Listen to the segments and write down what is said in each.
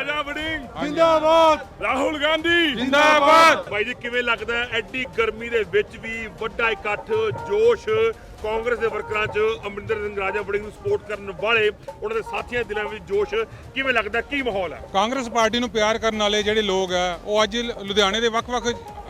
ਰਾਜਾ ਵੜਿੰਗ। ਜਿੰਦਾਬਾਦ। ਰਾਹੁਲ ਗਾਂਧੀ। ਜਿੰਦਾਬਾਦ। ਭਾਈ ਜੀ ਕਿਵੇਂ ਲੱਗਦਾ ਐਡੀ ਗਰਮੀ ਦੇ ਵਿੱਚ ਵੀ ਵੱਡਾ ਇਕੱਠ ਜੋਸ਼ ਕਾਂਗਰਸ ਦੇ ਵਰਕਰਾਂ 'ਚ ਅਮਰਿੰਦਰ ਸਿੰਘ ਰਾਜਾ ਵੜਿੰਗ ਨੂੰ ਸਪੋਰਟ ਕਰਨ ਵਾਲੇ ਉਹਨਾਂ ਦੇ ਸਾਥੀਆਂ ਦੇ ਦਿਲਾਂ ਵਿੱਚ ਜੋਸ਼ ਕਿਵੇਂ ਲੱਗਦਾ ਕੀ ਮਾਹੌਲ ਹੈ ਕਾਂਗਰਸ ਪਾਰਟੀ ਨੂੰ ਪਿਆਰ ਕਰਨ ਵਾਲੇ ਜਿਹੜੇ ਲੋਕ ਆ ਉਹ ਅੱਜ ਲੁਧਿਆਣੇ ਦੇ ਵੱਖ-ਵੱਖ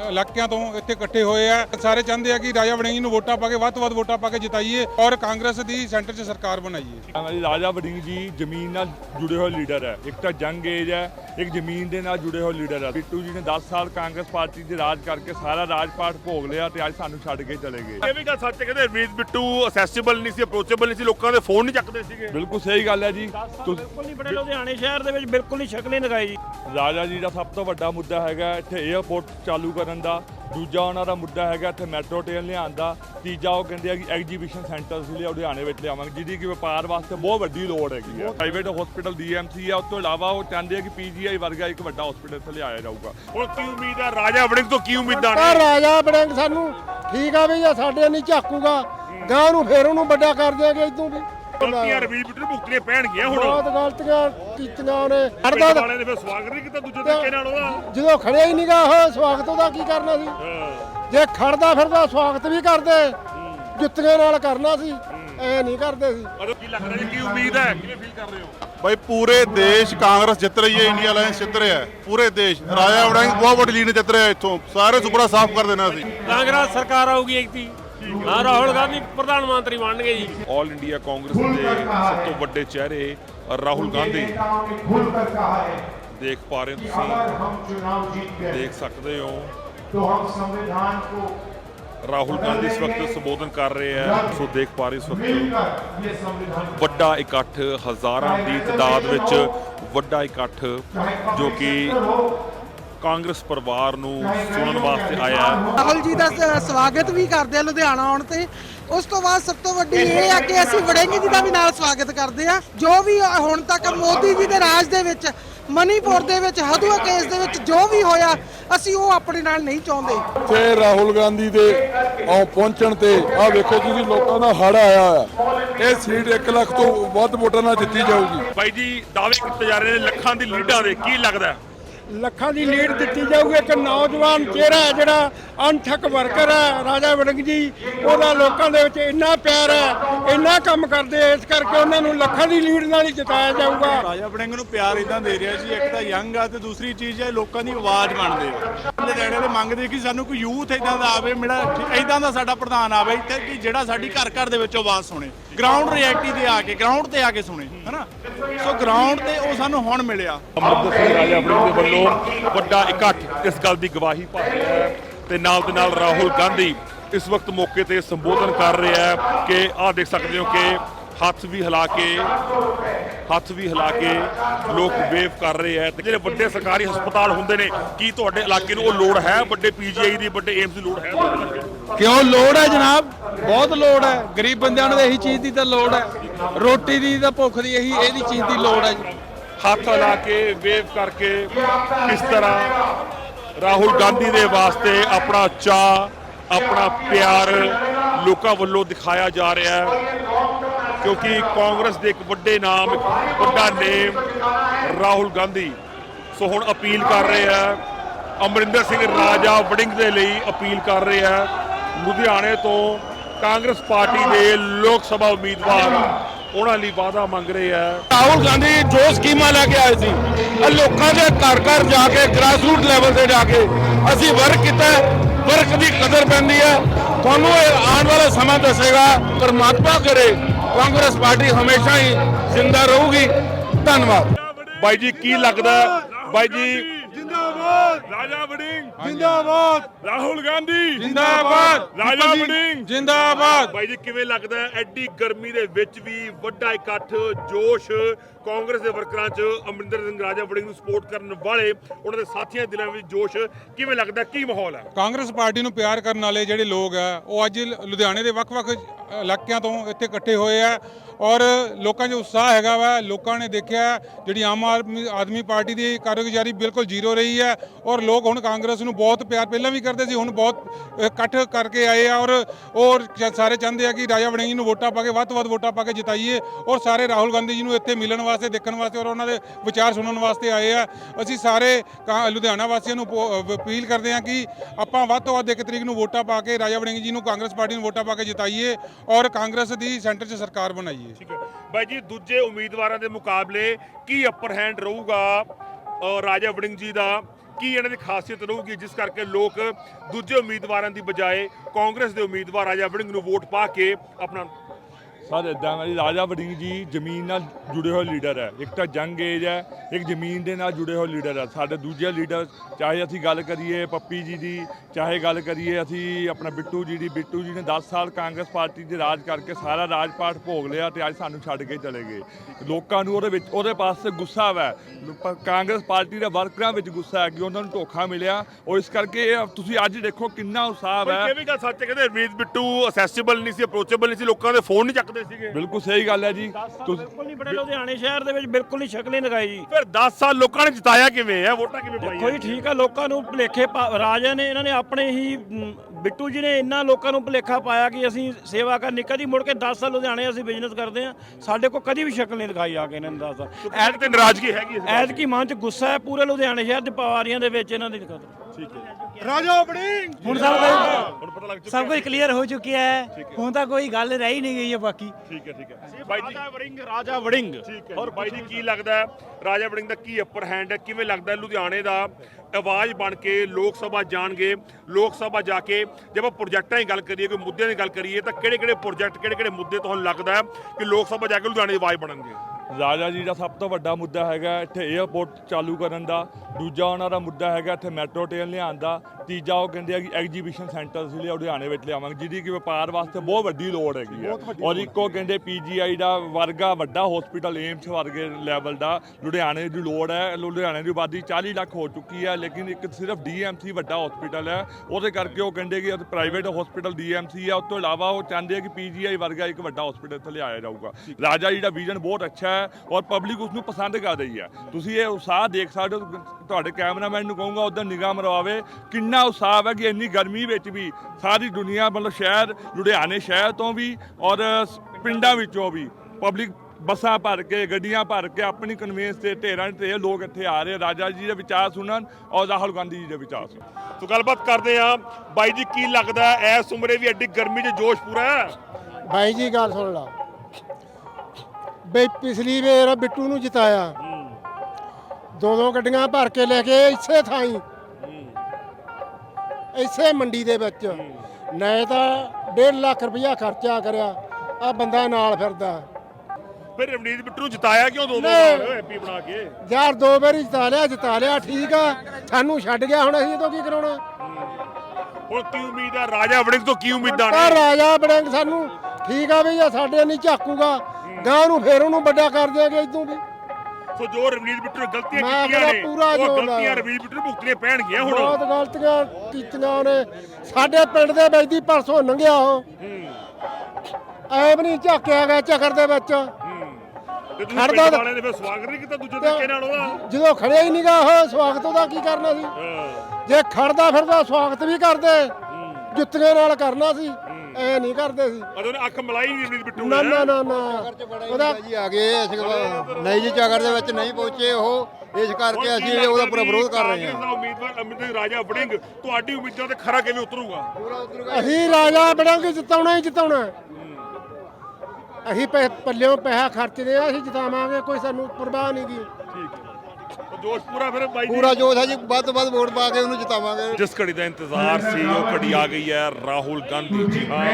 ਇਲਾਕਿਆਂ ਤੋਂ ਇੱਥੇ ਇਕੱਠੇ ਹੋਏ ਆ। ਸਾਰੇ ਚਾਹੁੰਦੇ ਆ ਕਿ ਰਾਜਾ ਵੜਿੰਗ ਨੂੰ ਵੋਟਾਂ ਪਾ ਕੇ ਵੱਧ ਤੋਂ ਵੱਧ ਵੋਟਾਂ ਪਾ ਕੇ ਜਿਤਾਈਏ ਔਰ ਕਾਂਗਰਸ ਦੀ ਸੈਂਟਰ 'ਚ ਸਰਕਾਰ ਬਣਾਈਏ। ਰਾਜਾ ਵੜਿੰਗ ਜੀ ਜ਼ਮੀਨ ਨਾਲ ਜੁੜੇ ਹੋਏ ਲੀਡਰ ਹੈ ਇੱਕ ਤਾਂ ਜੰਗ ਏਜ ਹੈ ਇੱਕ ਜ਼ਮੀਨ ਦੇ ਨਾਲ ਜੁੜੇ ਹੋਏ ਲੀਡਰ ਹੈ ਬਿੱਟੂ ਜੀ ਨੇ 10 ਸਾਲ ਕਾਂਗਰਸ ਪਾਰਟੀ ਦੇ ਰਾਜ ਕਰਕੇ ਸਾਰਾ ਰਾਜ ਪਾਟ ਭੋਗ ਲਿਆ ਤੇ ਅੱਜ ਸਾਨੂੰ ਛੱਡ ਕੇ ਚਲੇ ਗਏ। ਇਹ ਵੀ ਗੱਲ ਸੱਚ ਕਹਿੰਦੇ ਰਵੀਤ ਬਿੱਟੂ ਅਸੈਸਿਬਲ ਨਹੀਂ ਸੀ ਅਪਰੋਚੇਬਲ ਨਹੀਂ ਸੀ ਲੋਕਾਂ ਦੇ ਫੋਨ ਨਹੀਂ ਚੱਕਦੇ ਸੀਗੇ। ਬਿਲਕੁਲ ਸਹੀ ਗੱਲ ਹੈ ਜੀ। ਤੁਸ- ਬਿਲਕੁਲ ਨਹੀਂ ਬੜੇ ਲੁਧਿਆਣੇ ਸ਼ਹਿਰ ਦੇ ਵਿੱਚ ਬਿਲਕੁਲ ਹੀ ਸ਼ਕਲ ਲਗਾਈ ਜੀ। ਰਾਜਾ ਜੀ ਦਾ ਸਭ ਤੋਂ ਵੱਡਾ ਮੁੱਦਾ ਹੈਗਾ ਇੱਥੇ 에어ਪੋਰਟ ਚਾਲੂ ਕਰਨ ਦਾ। ਦੂਜਾ ਉਹਨਾਂ ਦਾ ਮੁੱਦਾ ਹੈਗਾ ਇੱਥੇ ਮੈਟਰੋ ਟ੍ਰੇਨ ਲਿਆਉਣ ਦਾ ਤੀਜਾ ਉਹ ਕਹਿੰਦੇ ਆ ਕਿ ਐਗਜੀਬਿਸ਼ਨ ਸੈਂਟਰ ਸੀ ਲੁਧਿਆਣੇ ਵਿੱਚ ਲਿਆਵਾਂਗੇ ਜਿਹਦੀ ਕਿ ਵਪਾਰ ਵਾਸਤੇ ਬਹੁਤ ਵੱਡੀ ਲੋੜ ਹੈਗੀ ਹੈ ਪ੍ਰਾਈਵੇਟ ਹਸਪੀਟਲ ਡੀਐਮਸੀ ਹੈ ਉਸ ਤੋਂ ਇਲਾਵਾ ਉਹ ਚਾਹੁੰਦੇ ਆ ਕਿ ਪੀਜੀਆਈ ਵਰਗਾ ਇੱਕ ਵੱਡਾ ਹਸਪੀਟਲ ਇੱਥੇ ਲਿਆਇਆ ਜਾਊਗਾ। ਹੁਣ ਕੀ ਉਮੀਦ ਹੈ ਰਾਜਾ ਵੜਿੰਗ ਤੋਂ ਕੀ ਉਮੀਦਾਂ ਤਾਂ ਨੇ ਰਾਜਾ ਬੜਿੰਗ ਸਾਨੂੰ ਠੀਕ ਆ ਵੀ ਇਹ ਸਾਡੇ ਨਹੀਂ ਝਾਕੂਗਾ ਗਾਂ ਨੂੰ ਫੇਰ ਉਹਨੂੰ ਵੱਡਾ ਕਰ ਦਿਆਂਗੇ ਇਦੋਂ ਵੀ। ਗਲਤੀਆਂ ਰਵੀਤ ਬਿੱਟੂ ਨੂੰ ਭੁਗਤਣੀਆਂ ਪੈਣਗੀਆਂ ਹੁਣ। ਬਹੁਤ ਗਲਤੀਆਂ ਕੀਤੀਆਂ ਉਹਨੇ। ਪਿੰਡ ਖੜਦਾ ਵਾਲਿਆਂ ਨੇ ਫਿਰ ਸਵਾਗਤ ਨਹੀਂ ਕੀਤਾ ਦੂਜੇ ਤਰੀਕੇ ਨਾਲ ਉਹਦਾ। ਜਦੋਂ ਖੜਿਆ ਹੀ ਨਹੀਂਗਾ ਉਹ ਸਵਾਗਤ ਉਹਦਾ ਕੀ ਕਰਨਾ ਸੀ? ਹਾਂ। ਜੇ ਖੜਦਾ ਫਿਰਦਾ ਸਵਾਗਤ ਵੀ ਕਰਦੇ। ਜੁੱਤੀਆਂ ਨਾਲ ਕਰਨਾ ਸੀ। ਐ ਨਹੀਂ ਕਰਦੇ ਸੀ। ਅਦੋਂ ਕੀ ਲੱਗਦਾ ਜੀ? ਕੀ ਉਮੀਦ ਹੈ? ਕਿਵੇਂ ਫੀਲ ਕਰ ਰਹੇ ਹੋ? ਭਾਈ ਪੂਰੇ ਦੇਸ਼ ਕਾਂਗਰਸ ਜਿੱਤ ਰਹੀ ਹੈ ਇੰਡੀਆ ਅਲਾਈਅੰਸ ਜਿੱਤ ਰਿਹਾ ਹੈ। ਪੂਰੇ ਦੇਸ਼। ਰਾਜਾ ਵੜਿੰਗ ਬਹੁਤ ਵੱਡੀ ਲੀਡ ਨਾਲ ਜਿੱਤ ਰਿਹਾ ਇੱਥੋਂ। ਸਾਰੇ ਸੁਪਰਾ ਸਾਫ਼ ਕਰ ਦੇਣਾ ਸੀ ਕਾਂਗਰਸ ਸਰਕਾਰ ਆਊਗੀ ਇੱਕ ਦੀ ਹਾਂ ਰਾਹੁਲ ਗਾਂਧੀ ਪ੍ਰਧਾਨ ਮੰਤਰੀ ਬਣਨਗੇ ਜੀ ਆਲ ਇੰਡੀਆ ਕਾਂਗਰਸ ਦੇ ਸਭ ਤੋਂ ਵੱਡੇ ਚਿਹਰੇ ਰਾਹੁਲ ਗਾਂਧੀ ਦੇਖ ਪਾ ਰਹੇ ਹੋ ਤੁਸੀਂ ਦੇਖ ਸਕਦੇ ਹੋ तो हम संविधान को ਰਾਹੁਲ ਗਾਂਧੀ ਇਸ ਵਕਤ ਸੰਬੋਧਨ ਕਰ ਰਹੇ ਹੈ ਸੋ ਦੇਖ ਪਾ ਰਹੇ ਇਸ ਵਕਤ मिलकर ये संविधान ਵੱਡਾ ਇਕੱਠ ਹਜ਼ਾਰਾਂ ਦੀ ਤਾਦਾਦ ਵਿੱਚ ਵੱਡਾ ਇਕੱਠ ਜੋ ਕਿ ਕਾਂਗਰਸ ਪਰਿਵਾਰ ਨੂੰ ਸੁਣਨ ਵਾਸਤੇ ਆਇਆ ਹੈ। ਰਾਹੁਲ ਜੀ ਦਾ ਸ- ਸਵਾਗਤ ਵੀ ਕਰਦੇ ਆ ਲੁਧਿਆਣਾ ਆਉਣ ਤੇ। ਉਸ ਤੋਂ ਬਾਅਦ ਸਭ ਤੋਂ ਵੱਡੀ ਇਹ ਆ ਕਿ ਅਸੀਂ ਵੜਿੰਗ ਜੀ ਦਾ ਵੀ ਨਾਲ ਸਵਾਗਤ ਕਰਦੇ ਆ। ਜੋ ਵੀ ਹੁਣ ਤੱਕ ਮੋਦੀ ਜੀ ਦੇ ਰਾਜ ਦੇ ਵਿੱਚ ਮਨੀਪੁਰ ਦੇ ਵਿੱਚ ਹਦੂਆ ਕੇਸ ਦੇ ਵਿੱਚ ਜੋ ਵੀ ਹੋਇਆ ਅਸੀਂ ਉਹ ਆਪਣੇ ਨਾਲ ਨਹੀਂ ਚਾਹੁੰਦੇ। ਤੇ ਰਾਹੁਲ ਗਾਂਧੀ ਦੇ ਆਉ ਪਹੁੰਚਣ ਤੇ ਆ ਵੇਖੋ ਤੁਸੀਂ ਲੋਕਾਂ ਦਾ ਹੜ ਆਇਆ ਹੋਇਆ। ਇਹ ਸੀਟ 1 ਲੱਖ ਤੋਂ ਵੱਧ ਵੋਟਾਂ ਨਾਲ ਜਿੱਤੀ ਜਾਊਗੀ। ਬਾਈ ਜੀ ਦਾਅਵੇ ਕੀਤੇ ਜਾ ਰਹੇ ਨੇ ਲੱਖਾਂ ਦੀ ਲੀਡਾਂ ਦੇ ਕੀ ਲੱਗਦਾ ਹੈ? ਲੱਖਾਂ ਦੀ ਲੀਡ ਦਿੱਤੀ ਜਾਊਗੀ। ਇੱਕ ਨੌਜਵਾਨ ਚਿਹਰਾ ਹੈ ਜਿਹੜਾ ਅਣਥੱਕ ਵਰਕਰ ਹੈ, ਰਾਜਾ ਵੜਿੰਗ ਜੀ। ਉਹਦਾ ਲੋਕਾਂ ਦੇ ਵਿੱਚ ਇੰਨਾ ਪਿਆਰ ਹੈ, ਇੰਨਾ ਕੰਮ ਕਰਦੇ ਇਸ ਕਰਕੇ ਉਹਨਾਂ ਨੂੰ ਲੱਖਾਂ ਦੀ ਲੀਡ ਨਾਲ ਹੀ ਜਿਤਾਇਆ ਜਾਊਗਾ। ਰਾਜਾ ਵੜਿੰਗ ਨੂੰ ਪਿਆਰ ਇਦਾਂ ਦੇ ਰਿਹਾ ਜੀ, ਇੱਕ ਤਾਂ ਯੰਗ ਆ ਤੇ ਦੂਸਰੀ ਚੀਜ਼ ਹੈ, ਲੋਕਾਂ ਦੀ ਆਵਾਜ਼ ਬਣਦੇ ਆ। ਲੁਧਿਆਣੇ ਦੇ ਮੰਗਦੇ ਕਿ ਸਾਨੂੰ ਕੋਈ ਯੂਥ ਇਦਾਂ ਦਾ ਆਵੇ, ਮੇਰਾ ਇਦਾਂ ਦਾ ਸਾਡਾ ਪ੍ਰਧਾਨ ਆਵੇ, ਇੱਥੇ ਕਿ ਜਿਹੜਾ ਸਾਡੀ ਘਰ ਘਰ ਦੇ ਵਿੱਚ ਆਵਾਜ਼ ਸੁਣੇ। ਗਰਾਊਂਡ ਰਿਐਲਿਟੀ ਤੇ ਆ ਕੇ ਗਰਾਊਂਡ ਤੇ ਆ ਕੇ ਸੁਣੇ, ਹਨਾ? ਸੋ ਗਰਾਊਂਡ ਤੇ ਉਹ ਸਾਨੂੰ ਹੁਣ ਮਿਲਿਆ। ਅਮਰਿੰਦਰ ਸਿੰਘ ਰਾਜਾ ਵੜਿੰਗ ਦੇ ਵੱਲੋਂ ਵੱਡਾ ਇਕੱਠ ਇਸ ਗੱਲ ਦੀ ਗਵਾਹੀ ਭਰ ਹੈ ਤੇ ਨਾਲ ਦੇ ਨਾਲ ਰਾਹੁਲ ਗਾਂਧੀ ਇਸ ਵਕਤ ਮੌਕੇ ਤੇ ਸੰਬੋਧਨ ਕਰ ਰਿਹਾ ਹੈ ਕਿ ਆਹ ਦੇਖ ਸਕਦੇ ਹੋ ਕਿ ਹੱਥ ਵੀ ਹਿਲਾ ਕੇ ਹੱਥ ਵੀ ਹਿਲਾ ਕੇ ਲੋਕ ਵੇਵ ਕਰ ਰਹੇ ਤੇ ਜਿਹੜੇ ਵੱਡੇ ਸਰਕਾਰੀ ਹਸਪਤਾਲ ਹੁੰਦੇ ਨੇ ਕੀ ਤੁਹਾਡੇ ਇਲਾਕੇ ਨੂੰ ਉਹ ਲੋੜ ਹੈ? ਵੱਡੇ ਪੀਜੀਆਈ ਦੀ ਵੱਡੇ ਏਮਸ ਦੀ ਲੋੜ ਹੈ? ਕਿਉਂ ਲੋੜ ਹੈ ਜਨਾਬ? ਬਹੁਤ ਲੋੜ ਹੈ। ਗਰੀਬ ਬੰਦਿਆਂ ਨੂੰ ਇਹੀ ਚੀਜ਼ ਦੀ ਤਾਂ ਲੋੜ ਹੈ। ਰੋਟੀ ਦੀ ਤਾਂ ਭੁੱਖ ਦੀ ਇਹੀ ਇਹਦੀ ਚੀਜ਼ ਦੀ ਲੋੜ ਹੈ ਜੀ। ਹੱਥ ਹਿਲਾ ਕੇ ਵੇਵ ਕਰਕੇ ਕਿਸ ਤਰ੍ਹਾਂ ਰਾਹੁਲ ਗਾਂਧੀ ਦੇ ਵਾਸਤੇ ਆਪਣਾ ਚਾਹ ਆਪਣਾ ਪਿਆਰ ਲੋਕਾਂ ਵੱਲੋਂ ਦਿਖਾਇਆ ਜਾ ਰਿਹਾ ਹੈ। ਕਿਉਂਕਿ ਕਾਂਗਰਸ ਦੇ ਇੱਕ ਵੱਡੇ ਨਾਮ ਇੱਕ ਵੱਡਾ ਨੇਮ ਰਾਹੁਲ ਗਾਂਧੀ। ਸੋ ਹੁਣ ਅਪੀਲ ਕਰ ਰਹੇ ਆ, ਅਮਰਿੰਦਰ ਸਿੰਘ ਰਾਜਾ ਵੜਿੰਗ ਦੇ ਲਈ ਅਪੀਲ ਕਰ ਰਹੇ ਆ। ਲੁਧਿਆਣੇ ਤੋਂ ਕਾਂਗਰਸ ਪਾਰਟੀ ਦੇ ਲੋਕ ਸਭਾ ਉਮੀਦਵਾਰ, ਉਹਨਾਂ ਲਈ ਵਾਅਦਾ ਮੰਗ ਰਹੇ ਆ। ਰਾਹੁਲ ਗਾਂਧੀ ਜੋ ਸਕੀਮਾਂ ਲੈ ਕੇ ਆਏ ਸੀ, ਇਹ ਲੋਕਾਂ ਦੇ ਘਰ ਘਰ ਜਾ ਕੇ ਗ੍ਰਾਸਰੂਟ ਲੈਵਲ ਤੇ ਜਾ ਕੇ ਅਸੀਂ ਵਰਕ ਕੀਤਾ ਵਰਕ ਦੀ ਕਦਰ ਪੈਂਦੀ ਹੈ। ਤੁਹਾਨੂੰ ਇਹ ਆਉਣ ਵਾਲਾ ਸਮਾਂ ਦੱਸੇਗਾ, ਪਰਮਾਤਮਾ ਕਰੇ ਕਾਂਗਰਸ ਪਾਰਟੀ ਹਮੇਸ਼ਾ ਹੀ ਜ਼ਿੰਦਾ ਰਹੂਗੀ। ਧੰਨਵਾਦ। ਬਾਈ ਜੀ ਕੀ ਲੱਗਦਾ? ਬਾਈ ਜੀ। ਜਿੰਦਾਬਾਦ। ਰਾਜਾ ਵੜਿੰਗ। ਜਿੰਦਾਬਾਦ। ਰਾਹੁਲ ਗਾਂਧੀ। ਜਿੰਦਾਬਾਦ। ਰਾਜਾ ਵੜਿੰਗ। ਜਿੰਦਾਬਾਦ। ਬਾਈ ਜੀ ਕਿਵੇਂ ਲੱਗਦਾ? ਐਡੀ ਗਰਮੀ ਦੇ ਵਿੱਚ ਵੀ ਵੱਡਾ ਇਕੱਠ ਜੋਸ਼ ਕਾਂਗਰਸ ਦੇ ਵਰਕਰਾਂ 'ਚ ਅਮਰਿੰਦਰ ਸਿੰਘ ਰਾਜਾ ਵੜਿੰਗ ਨੂੰ ਸਪੋਰਟ ਕਰਨ ਵਾਲੇ ਉਹਨਾਂ ਦੇ ਸਾਥੀਆਂ ਦਿਲਾਂ ਵਿੱਚ ਜੋਸ਼ ਕਿਵੇਂ ਲੱਗਦਾ, ਕੀ ਮਾਹੌਲ ਹੈ? ਕਾਂਗਰਸ ਪਾਰਟੀ ਨੂੰ ਪਿਆਰ ਕਰਨ ਵਾਲੇ ਜਿਹੜੇ ਲੋਕ ਆ, ਉਹ ਅੱਜ ਲੁਧਿਆਣੇ ਦੇ ਵੱਖ-ਵੱਖ ਇਲਾਕਿਆਂ ਤੋਂ ਇੱਥੇ ਇਕੱਠੇ ਹੋਏ ਆ ਔਰ ਲੋਕਾਂ 'ਚ ਉਤਸ਼ਾਹ ਹੈਗਾ ਵਾ। ਲੋਕਾਂ ਨੇ ਦੇਖਿਆ ਜਿਹੜੀ ਆਮ ਆਦਮੀ ਆਦਮੀ ਪਾਰਟੀ ਦੀ ਕਾਰਗੁਜ਼ਾਰੀ ਬਿਲਕੁਲ ਜ਼ੀਰੋ ਰਹੀ ਹੈ ਔਰ ਲੋਕ ਹੁਣ ਕਾਂਗਰਸ ਨੂੰ ਬਹੁਤ ਪਿਆਰ, ਪਹਿਲਾਂ ਵੀ ਕਰਦੇ ਸੀ, ਹੁਣ ਬਹੁਤ ਇਕੱਠ ਕਰਕੇ ਆਏ ਆ ਔਰ ਔਰ ਸਾਰੇ ਚਾਹੁੰਦੇ ਆ ਕਿ ਰਾਜਾ ਵੜਿੰਗ ਨੂੰ ਵੋਟਾਂ ਪਾ ਕੇ ਵੱਧ ਤੋਂ ਵੱਧ ਵੋਟਾਂ ਪਾ ਕੇ ਜਿਤਾਈਏ ਔਰ ਸਾਰੇ ਰਾਹੁਲ ਗਾਂਧੀ ਜੀ ਨੂੰ ਇੱਥੇ ਮਿਲਣ ਵਾਸਤੇ, ਦੇਖਣ ਵਾਸਤੇ ਔਰ ਉਹਨਾਂ ਦੇ ਵਿਚਾਰ ਸੁਣਨ ਵਾਸਤੇ ਆਏ ਆ। ਅਸੀਂ ਸਾਰੇ ਲੁਧਿਆਣਾ ਵਾਸੀਆਂ ਨੂੰ ਅਪੀਲ ਕਰਦੇ ਹਾਂ ਕਿ ਆਪਾਂ ਵੱਧ ਤੋਂ ਵੱਧ ਇੱਕ ਤਰੀਕ ਨੂੰ ਵੋਟਾਂ ਪਾ ਕੇ ਰਾਜਾ ਵੜਿੰਗ ਜੀ ਨੂੰ ਕਾਂਗਰਸ ਪਾਰਟੀ ਨੂੰ ਵੋਟਾਂ ਪਾ ਕੇ ਜਿਤਾਈਏ ਔਰ ਕਾਂਗਰਸ ਦੀ ਸੈਂਟਰ 'ਚ ਸਰਕਾਰ ਬਣਾਈਏ। ਠੀਕ ਹੈ। ਬਾਈ ਜੀ, ਦੂਜੇ ਉਮੀਦਵਾਰਾਂ ਦੇ ਮੁਕਾਬਲੇ ਕੀ ਅਪਰ ਹੈਂਡ ਰਹੂਗਾ ਰਾਜਾ ਵੜਿੰਗ ਜੀ ਦਾ? ਕੀ ਇਹਨਾਂ ਦੀ ਖਾਸੀਅਤ ਰਹੂਗੀ, ਜਿਸ ਕਰਕੇ ਲੋਕ ਦੂਜੇ ਉਮੀਦਵਾਰਾਂ ਦੀ ਬਜਾਏ ਕਾਂਗਰਸ ਦੇ ਉਮੀਦਵਾਰ ਰਾਜਾ ਵੜਿੰਗ ਨੂੰ ਵੋਟ ਪਾ ਕੇ ਆਪਣਾ ਸਰ ਇਦਾਂ ਹੈ ਜੀ ਰਾਜਾ ਵੜਿੰਗ ਜੀ ਜ਼ਮੀਨ ਨਾਲ ਜੁੜੇ ਹੋਏ ਲੀਡਰ ਹੈ। ਇੱਕ ਤਾਂ ਜੰਗ ਏਜ ਹੈ, ਇੱਕ ਜ਼ਮੀਨ ਦੇ ਨਾਲ ਜੁੜੇ ਹੋਏ ਲੀਡਰ ਹੈ। ਸਾਡੇ ਦੂਜੇ ਲੀਡਰ, ਚਾਹੇ ਅਸੀਂ ਗੱਲ ਕਰੀਏ ਪੱਪੀ ਜੀ ਦੀ, ਚਾਹੇ ਗੱਲ ਕਰੀਏ ਅਸੀਂ ਆਪਣਾ ਬਿੱਟੂ ਜੀ ਦੀ, ਬਿੱਟੂ ਜੀ ਨੇ 10 ਸਾਲ ਕਾਂਗਰਸ ਪਾਰਟੀ ਦੇ ਰਾਜ ਕਰਕੇ ਸਾਰਾ ਰਾਜ ਪਾਠ ਭੋਗ ਲਿਆ ਤੇ ਅੱਜ ਸਾਨੂੰ ਛੱਡ ਕੇ ਚਲੇ ਗਏ। ਲੋਕਾਂ ਨੂੰ ਉਹਦੇ ਵਿੱਚ, ਉਹਦੇ ਪਾਸੇ ਗੁੱਸਾ ਹੈ ਕਾਂਗਰਸ ਪਾਰਟੀ ਦੇ ਵਰਕਰਾਂ ਵਿੱਚ ਗੁੱਸਾ ਹੈ ਕਿ ਉਹਨਾਂ ਨੂੰ ਧੋਖਾ ਮਿਲਿਆ। ਉਹ ਇਸ ਕਰਕੇ ਤੁਸੀਂ ਅੱਜ ਦੇਖੋ ਕਿੰਨਾ ਉਤਸ਼ਾਹ ਪਰ ਹੈ ਇਹ ਵੀ ਗੱਲ ਸੱਚ ਹੈ, ਕਹਿੰਦੇ ਰਵੀਤ ਬਿੱਟੂ ਅਸੈਸਿਬਲ ਨਹੀਂ ਸੀ ਅਪਰੋਚੇਬਲ ਨਹੀਂ ਸੀ, ਲੋਕਾਂ ਦੇ ਫੋਨ ਨਹੀਂ ਚੱਕਦੇ ਸੀਗੇ। ਬਿਲਕੁਲ ਸਹੀ ਗੱਲ ਹੈ ਜੀ। ਤੁਸੀਂ ਬਿਲਕੁਲ ਨਹੀਂ ਬੜੇ ਲੁਧਿਆਣੇ ਸ਼ਹਿਰ ਦੇ ਵਿੱਚ ਬਿਲਕੁਲ ਨਹੀਂ ਸ਼ਕਲ ਹੀ ਲਗਾਈ ਜੀ। ਫਿਰ 10 ਸਾਲ ਲੋਕਾਂ ਨੇ ਜਿਤਾਇਆ ਕਿਵੇਂ ਹੈ? ਵੋਟਾਂ ਕਿਵੇਂ ਕੋਈ ਪਾਈਆਂ ਠੀਕ ਆ ਲੋਕਾਂ ਨੂੰ ਭੁਲੇਖੇ ਰਾਜਾ ਨੇ ਇਹਨਾਂ ਨੇ ਆਪਣੇ ਹੀ ਬਿੱਟੂ ਜੀ ਨੇ ਇੰਨਾ ਲੋਕਾਂ ਨੂੰ ਭੁਲੇਖਾ ਪਾਇਆ ਕਿ ਅਸੀਂ ਸੇਵਾ ਕਰਨੀ ਕਦੀ ਮੁੜ ਕੇ 10 ਸਾਲ ਲੁਧਿਆਣੇ ਅਸੀਂ ਬਿਜ਼ਨਸ ਕਰਦੇ ਆ ਸਾਡੇ ਕੋਲ ਕਦੀ ਵੀ ਸ਼ਕਲ ਨਹੀਂ ਦਿਖਾਈ ਆ ਕੇ ਇਹਨਾਂ ਨੇ 10 ਸਾਲ। ਐਡ ਤੇ ਨਾਰਾਜ਼ਗੀ ਹੈਗੀ ਐਤ ਕੀ ਮਨ ਚ ਗੁੱਸਾ ਹੈ ਪੂਰੇ ਲੁਧਿਆਣੇ ਸ਼ਹਿਰ ਦੇ ਪਵਾਰੀਆਂ ਦੇ ਵਿੱਚ ਇਹਨਾਂ ਦੀ ਕਦਰ। ਰਾਜਾ ਵੜਿੰਗ ਹੁਣ ਸਭ ਕੁਝ ਹੁਣ ਪਤਾ ਲੱਗ ਚੁੱਕਾ ਸਭ ਕੁਝ ਕਲੀਅਰ ਹੋ ਚੁੱਕਿਆ ਹੈ। ਹੁਣ ਤਾਂ ਕੋਈ ਗੱਲ ਰਹਿ ਹੀ ਨਹੀਂ ਗਈ ਹੈ ਬਾਕੀ। ਠੀਕ ਹੈ ਠੀਕ ਹੈ। ਬਾਈ ਜੀ। ਰਾਜਾ ਵੜਿੰਗ ਰਾਜਾ ਵੜਿੰਗ। ਔਰ ਬਾਈ ਜੀ ਕੀ ਲੱਗਦਾ ਹੈ? ਰਾਜਾ ਵੜਿੰਗ ਦਾ ਕੀ ਅਪਰ ਹੈਂਡ ਹੈ? ਕਿਵੇਂ ਲੱਗਦਾ ਹੈ? ਲੁਧਿਆਣੇ ਦਾ ਆਵਾਜ਼ ਬਣ ਕੇ ਲੋਕ ਸਭਾ ਜਾਣਗੇ ਲੋਕ ਸਭਾ ਜਾ ਕੇ ਜੇ ਆਪਾਂ ਪ੍ਰੋਜੈਕਟਾਂ ਦੀ ਗੱਲ ਕਰੀਏ ਕੋਈ ਮੁੱਦਿਆਂ ਦੀ ਗੱਲ ਕਰੀਏ ਤਾਂ ਕਿਹੜੇ ਕਿਹੜੇ ਪ੍ਰੋਜੈਕਟ ਕਿਹੜੇ ਕਿਹੜੇ ਮੁੱਦੇ ਤੁਹਾਨੂੰ ਲੱਗਦਾ ਹੈ ਕਿ ਲੋਕ ਸਭਾ ਜਾ ਕੇ ਲੁਧਿਆਣੇ ਦੀ ਆਵਾਜ਼ ਬਣਨਗੇ? ਰਾਜਾ ਜੀ ਦਾ ਸਭ ਤੋਂ ਵੱਡਾ ਮੁੱਦਾ ਹੈਗਾ ਇੱਥੇ 에어ਪੋਰਟ ਚਾਲੂ ਕਰਨ ਦਾ। ਦੂਜਾ ਉਹਨਾਂ ਦਾ ਮੁੱਦਾ ਹੈਗਾ ਇੱਥੇ ਮੈਟਰੋ ਟ੍ਰੇਨ ਲਿਆਉਣ ਦਾ। ਤੀਜਾ ਉਹ ਕਹਿੰਦੇ ਆ ਕਿ ਐਗਜੀਬਿਸ਼ਨ ਸੈਂਟਰ ਅਸੀਂ ਲੁਧਿਆਣੇ ਵਿੱਚ ਲਿਆਵਾਂਗੇ ਜਿਹਦੀ ਕਿ ਵਪਾਰ ਵਾਸਤੇ ਬਹੁਤ ਵੱਡੀ ਲੋੜ ਹੈਗੀ ਹੈ ਔਰ ਇੱਕੋ ਕਹਿੰਦੇ ਪੀਜੀਆਈ ਦਾ ਵਰਗਾ ਵੱਡਾ ਹਸਪੀਟਲ ਏਮਸ ਵਰਗੇ ਲੈਵਲ ਦਾ। ਲੁਧਿਆਣੇ ਦੀ ਲੋੜ ਹੈ ਲੁਧਿਆਣੇ ਦੀ ਆਬਾਦੀ 40 ਲੱਖ ਹੋ ਚੁੱਕੀ ਹੈ ਲੇਕਿਨ ਇੱਕ ਸਿਰਫ ਡੀਐਮਸੀ ਵੱਡਾ ਹਸਪੀਟਲ ਹੈ। ਉਹਦੇ ਕਰਕੇ ਉਹ ਕਹਿੰਦੇ ਕਿ ਪ੍ਰਾਈਵੇਟ ਹਸਪੀਟਲ ਡੀਐਮਸੀ ਹੈ। ਉਸ ਤੋਂ ਇਲਾਵਾ ਉਹ ਚਾਹੁੰਦੇ ਆ ਕਿ ਪੀਜੀਆਈ ਵਰਗਾ ਇੱਕ ਵੱਡਾ ਹਸਪੀਟਲ ਇੱਥੇ ਲਿਆਇਆ ਜਾਊਗਾ। ਰਾਜਾ ਜੀ ਦਾ ਵਿਜ਼ਨ ਬਹੁਤ ਅੱਛਾ ਹੈ। ਔਰ ਪਬਲਿਕ ਉਸ ਨੂੰ ਪਸੰਦ ਕਰ ਰਹੀ ਹੈ। ਤੁਸੀਂ ਇਹ ਉਤਸ਼ਾਹ ਦੇਖ ਸਕਦੇ ਹੋ ਤੁਹਾਡੇ ਕੈਮਰਾਮੈਨ ਨੂੰ ਕਹੂੰਗਾ ਉਧਰ ਨਿਗਾਹ ਮਰਵਾਵੇ। ਕਿੰਨਾ ਉਤਸ਼ਾਹ ਹੈ ਕਿ ਇੰਨੀ ਗਰਮੀ ਵਿੱਚ ਵੀ ਸਾਰੀ ਦੁਨੀਆ ਮਤਲਬ ਸ਼ਹਿਰ ਲੁਧਿਆਣੇ ਸ਼ਹਿਰ ਤੋਂ ਵੀ ਔਰ ਪਿੰਡਾਂ ਵਿੱਚੋਂ ਵੀ ਪਬਲਿਕ ਬੱਸਾਂ ਭਰ ਕੇ ਗੱਡੀਆਂ ਭਰ ਕੇ ਆਪਣੀ ਕਨਵੈਂਸ ਤੇ ਢੇਰਾਂ ਤੇ ਲੋਕ ਇੱਥੇ ਆ ਰਹੇ ਰਾਜਾ ਜੀ ਦੇ ਵਿਚਾਰ ਸੁਣਨ ਔਰ ਰਾਹੁਲ ਗਾਂਧੀ ਜੀ ਦੇ ਵਿਚਾਰ ਸੁਣਨ। ਸੋ ਗੱਲਬਾਤ ਕਰਦੇ ਆ ਬਾਈ ਜੀ ਕੀ ਲੱਗਦਾ ਹੈ? ਇਸ ਉਮਰੇ ਵੀ ਐਡੀ ਗਰਮੀ 'ਚ ਜੋਸ਼ ਪੂਰਾ ਹੈ? ਬਾਈ ਜੀ ਗੱਲ ਸੁਣ ਲਾ ਬਈ ਪਿਛਲੀ ਵੇਰ ਬਿੱਟੂ ਨੂੰ ਜਿਤਾਇਆ। ਦੋ ਦੋ ਗੱਡੀਆਂ ਭਰ ਕੇ ਲੈ ਕੇ ਇਸੇ ਥਾਈ। ਇਸੇ ਮੰਡੀ ਦੇ ਵਿੱਚ। ਨਾ ਤਾਂ 1.5 ਲੱਖ ਰੁਪਇਆ ਖਰਚਾ ਕਰਿਆ। ਆ ਬੰਦਾ ਨਾਲ ਫਿਰਦਾ। ਫਿਰ ਰਵਨੀਤ ਬਿੱਟੂ ਨੂੰ ਜਿਤਾਇਆ ਕਿਉਂ ਦੋ ਦੋ ਐਮਪੀ ਬਣਾ ਕੇ? ਯਾਰ ਦੋ ਵਾਰੀ ਜਿਤਾ ਲਿਆ ਜਿਤਾ ਲਿਆ ਠੀਕ ਆ। ਸਾਨੂੰ ਛੱਡ ਗਿਆ ਹੁਣ ਅਸੀਂ ਤੋਂ ਕੀ ਕਰਾਉਣਾ? ਹੁਣ ਕੀ ਉਮੀਦ ਹੈ ਰਾਜਾ ਵੜਿੰਗ ਤੋਂ ਕੀ ਉਮੀਦਾਂ ਨੇ? ਰਾਜਾ ਬੜਿੰਗ ਸਾਨੂੰ ਠੀਕ ਆ ਵੀ ਇਹ ਸਾਡੇ ਨਹੀਂ ਝਾਕੂਗਾ। ਗਾਂ ਨੂੰ ਫੇਰ ਉਹਨੂੰ ਵੱਡਾ ਕਰ ਦਿਆਂਗੇ ਇਦੋਂ ਵੀ ਸੋ ਜੋ ਰਵਨੀਤ ਬਿੱਟੂ ਨੇ ਗਲਤੀਆਂ ਮੈਂ ਕੀਤੀਆਂ ਨੇ ਪੂਰਾ ਉਹ ਜ਼ੋਰ ਗਲਤੀਆਂ। ਰਵਨੀਤ ਬਿੱਟੂ ਨੂੰ ਭੁਗਤਣੀਆਂ ਪੈਣਗੀਆਂ ਹੁਣ। ਬਹੁਤ ਗਲਤੀਆਂ ਕੀਤੀਆਂ ਉਹਨੇ। ਸਾਡੇ ਪਿੰਡ ਦੇ ਵਿੱਚ ਦੀ ਪਰਸੋਂ ਲੰਘਿਆ ਉਹ। ਐ ਵੀ ਨਹੀਂ ਝਾਕਿਆ ਗਿਆ ਝਕਰ ਦੇ ਵਿੱਚ। ਤੇ ਤੁਸੀਂ ਖੜਦਾ ਤਾਂ- ਵਾਲਿਆਂ ਨੇ ਫਿਰ ਸਵਾਗਤ ਨਹੀਂ ਕੀਤਾ ਦੂਜੇ ਤਰੀਕੇ ਨਾਲ ਉਹਦਾ? ਜਦੋਂ ਖੜਿਆ ਹੀ ਨਹੀਂਗਾ ਉਹ ਸਵਾਗਤ ਉਹਦਾ ਕੀ ਕਰਨਾ ਸੀ? ਹਾਂ। ਜੇ ਖੜਦਾ ਫਿਰਦਾ ਸਵਾਗਤ ਵੀ ਕਰਦੇ। ਜੁੱਤੀਆਂ ਨਾਲ ਕਰਨਾ ਸੀ। ਐ ਨਹੀਂ ਕਰਦੇ ਸੀ ਅਦੋਂ ਉਹਨੇ ਅੱਖ ਮਲਾਈ ਨਹੀਂ ਰਵਨੀਤ ਬਿੱਟੂ ਨਾ ਨੇ ਨਾ ਨਾ ਨਾ। ਉਹਦਾ ਜੀ ਆ ਗਏ ਇਸ ਨਹੀਂ ਜੀ ਚਾਗਰ ਦੇ ਵਿੱਚ ਨਹੀਂ ਪਹੁੰਚੇ ਉਹ। ਇਸ ਕਰਕੇ ਅਸੀਂ ਉਹਦਾ ਪੂਰਾ ਵਿਰੋਧ ਕਰ ਰਹੇ ਹਾਂ। ਦਾ ਉਮੀਦਵਾਰ ਅਮਰਿੰਦਰ ਰਾਜਾ ਵੜਿੰਗ ਤੁਹਾਡੀ ਉਮੀਦਾਂ ਤੇ ਖਰਾ ਕਿਵੇਂ ਉਤਰੂਗਾ? ਅਸੀਂ ਰਾਜਾ ਬੜਾਂਗੇ ਜਿਤਾਉਣਾ ਹੀ ਜਿਤਾਉਣਾ ਅਸੀਂ ਪੈ ਪੱਲਿਓਂ ਪੈਸਾ ਖਰਚਦੇ ਆ ਅਸੀਂ ਜਿਤਾਵਾਂਗੇ ਕੋਈ ਸਾਨੂੰ ਪਰਵਾਹ ਨਹੀਂ ਗੀ। ਠੀਕ ਹੈ। ਜੋਸ਼ ਪੂਰਾ ਫਿਰ ਬਾਈ ਜੀ। ਪੂਰਾ ਜੋਸ਼ ਹੈ ਜੀ ਵੱਧ ਤੋਂ ਵੱਧ ਵੋਟ ਪਾ ਕੇ ਉਹਨੂੰ ਜਿਤਾਵਾਂਗੇ। ਜਿਸ ਘੜੀ ਦਾ ਇੰਤਜ਼ਾਰ ਸੀ ਉਹ ਘੜੀ ਆ ਗਈ ਹੈ ਰਾਹੁਲ ਗਾਂਧੀ ਜੀ। ਹਾਂ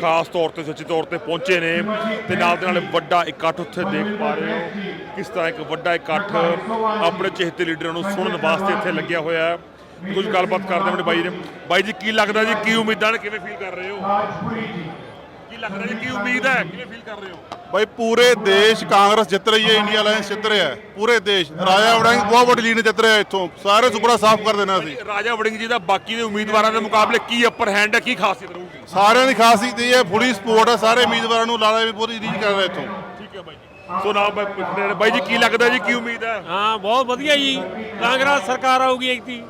ਖਾਸ ਤੌਰ ਤੇ ਸੱਚੀ ਤੌਰ ਤੇ ਪਹੁੰਚੇ ਨੇ ਤੇ ਨਾਲ ਦੇ ਨਾਲ ਵੱਡਾ ਇਕੱਠ ਉੱਥੇ ਦੇਖ ਪਾ ਰਹੇ ਹੋ। ਕਿਸ ਤਰ੍ਹਾਂ ਇੱਕ ਵੱਡਾ ਇਕੱਠ ਆਪਣੇ ਚਹਤੇ ਲੀਡਰਾਂ ਨੂੰ ਸੁਣਨ ਵਾਸਤੇ ਇੱਥੇ ਲੱਗਿਆ ਹੋਇਆ ਹੈ। ਕੁਝ ਗੱਲਬਾਤ ਕਰਦੇ ਹਾਂ ਆਪਣੇ ਬਾਈ ਨੇ। ਬਾਈ ਜੀ ਕੀ ਲੱਗਦਾ ਜੀ ਕੀ ਉਮੀਦਾਂ ਨੇ ਕਿਵੇਂ ਫੀਲ ਕਰ ਰਹੇ ਹੋ? ਕੀ ਲੱਗਦਾ ਜੀ? ਕੀ ਉਮੀਦ ਹੈ? ਕਿਵੇਂ ਫੀਲ ਕਰ ਰਹੇ ਹੋ? ਭਾਈ ਪੂਰੇ ਦੇਸ਼ ਕਾਂਗਰਸ ਜਿੱਤ ਰਹੀ ਹੈ ਇੰਡੀਆ ਅਲਾਈਅੰਸ ਜਿੱਤ ਰਿਹਾ ਹੈ। ਪੂਰੇ ਦੇਸ਼। ਰਾਜਾ ਵੜਿੰਗ ਬਹੁਤ ਵੱਡੀ ਲੀਡ ਜਿੱਤ ਰਿਹਾ ਇੱਥੋਂ। ਸਾਰੇ ਸੁਪਰਾ ਸਾਫ਼ ਕਰ ਦੇਣਾ ਸੀ ਰਾਜਾ ਵੜਿੰਗ ਜੀ ਦਾ ਬਾਕੀ ਦੇ ਉਮੀਦਵਾਰਾਂ ਦੇ ਮੁਕਾਬਲੇ ਕੀ ਅਪਰ ਹੈਂਡ ਹੈ ਕੀ ਖਾਸੀਅਤ ਰਹੂਗੀ? ਸਾਰਿਆਂ ਦੀ ਖਾਸੀਅਤ ਇਹ ਹੈ ਫੁੱਲੀ ਸਪੋਰਟ ਹੈ ਸਾਰੇ ਉਮੀਦਵਾਰਾਂ ਨੂੰ ਲਾਲਾ ਵੀ ਪੂਰੀ ਰੀਚ ਕਰ ਰਿਹਾ ਇੱਥੋਂ। ਠੀਕ ਹੈ ਬਾਈ ਜੀ। ਸੋ ਨੇ, ਬਾਈ ਜੀ ਕੀ ਲੱਗਦਾ ਜੀ? ਕੀ ਉਮੀਦ ਹੈ? ਹਾਂ ਬਹੁਤ ਵਧੀਆ ਜੀ। ਕਾਂਗਰਸ ਸਰਕਾਰ ਆਊਗੀ ਇੱਕ ਦੀ।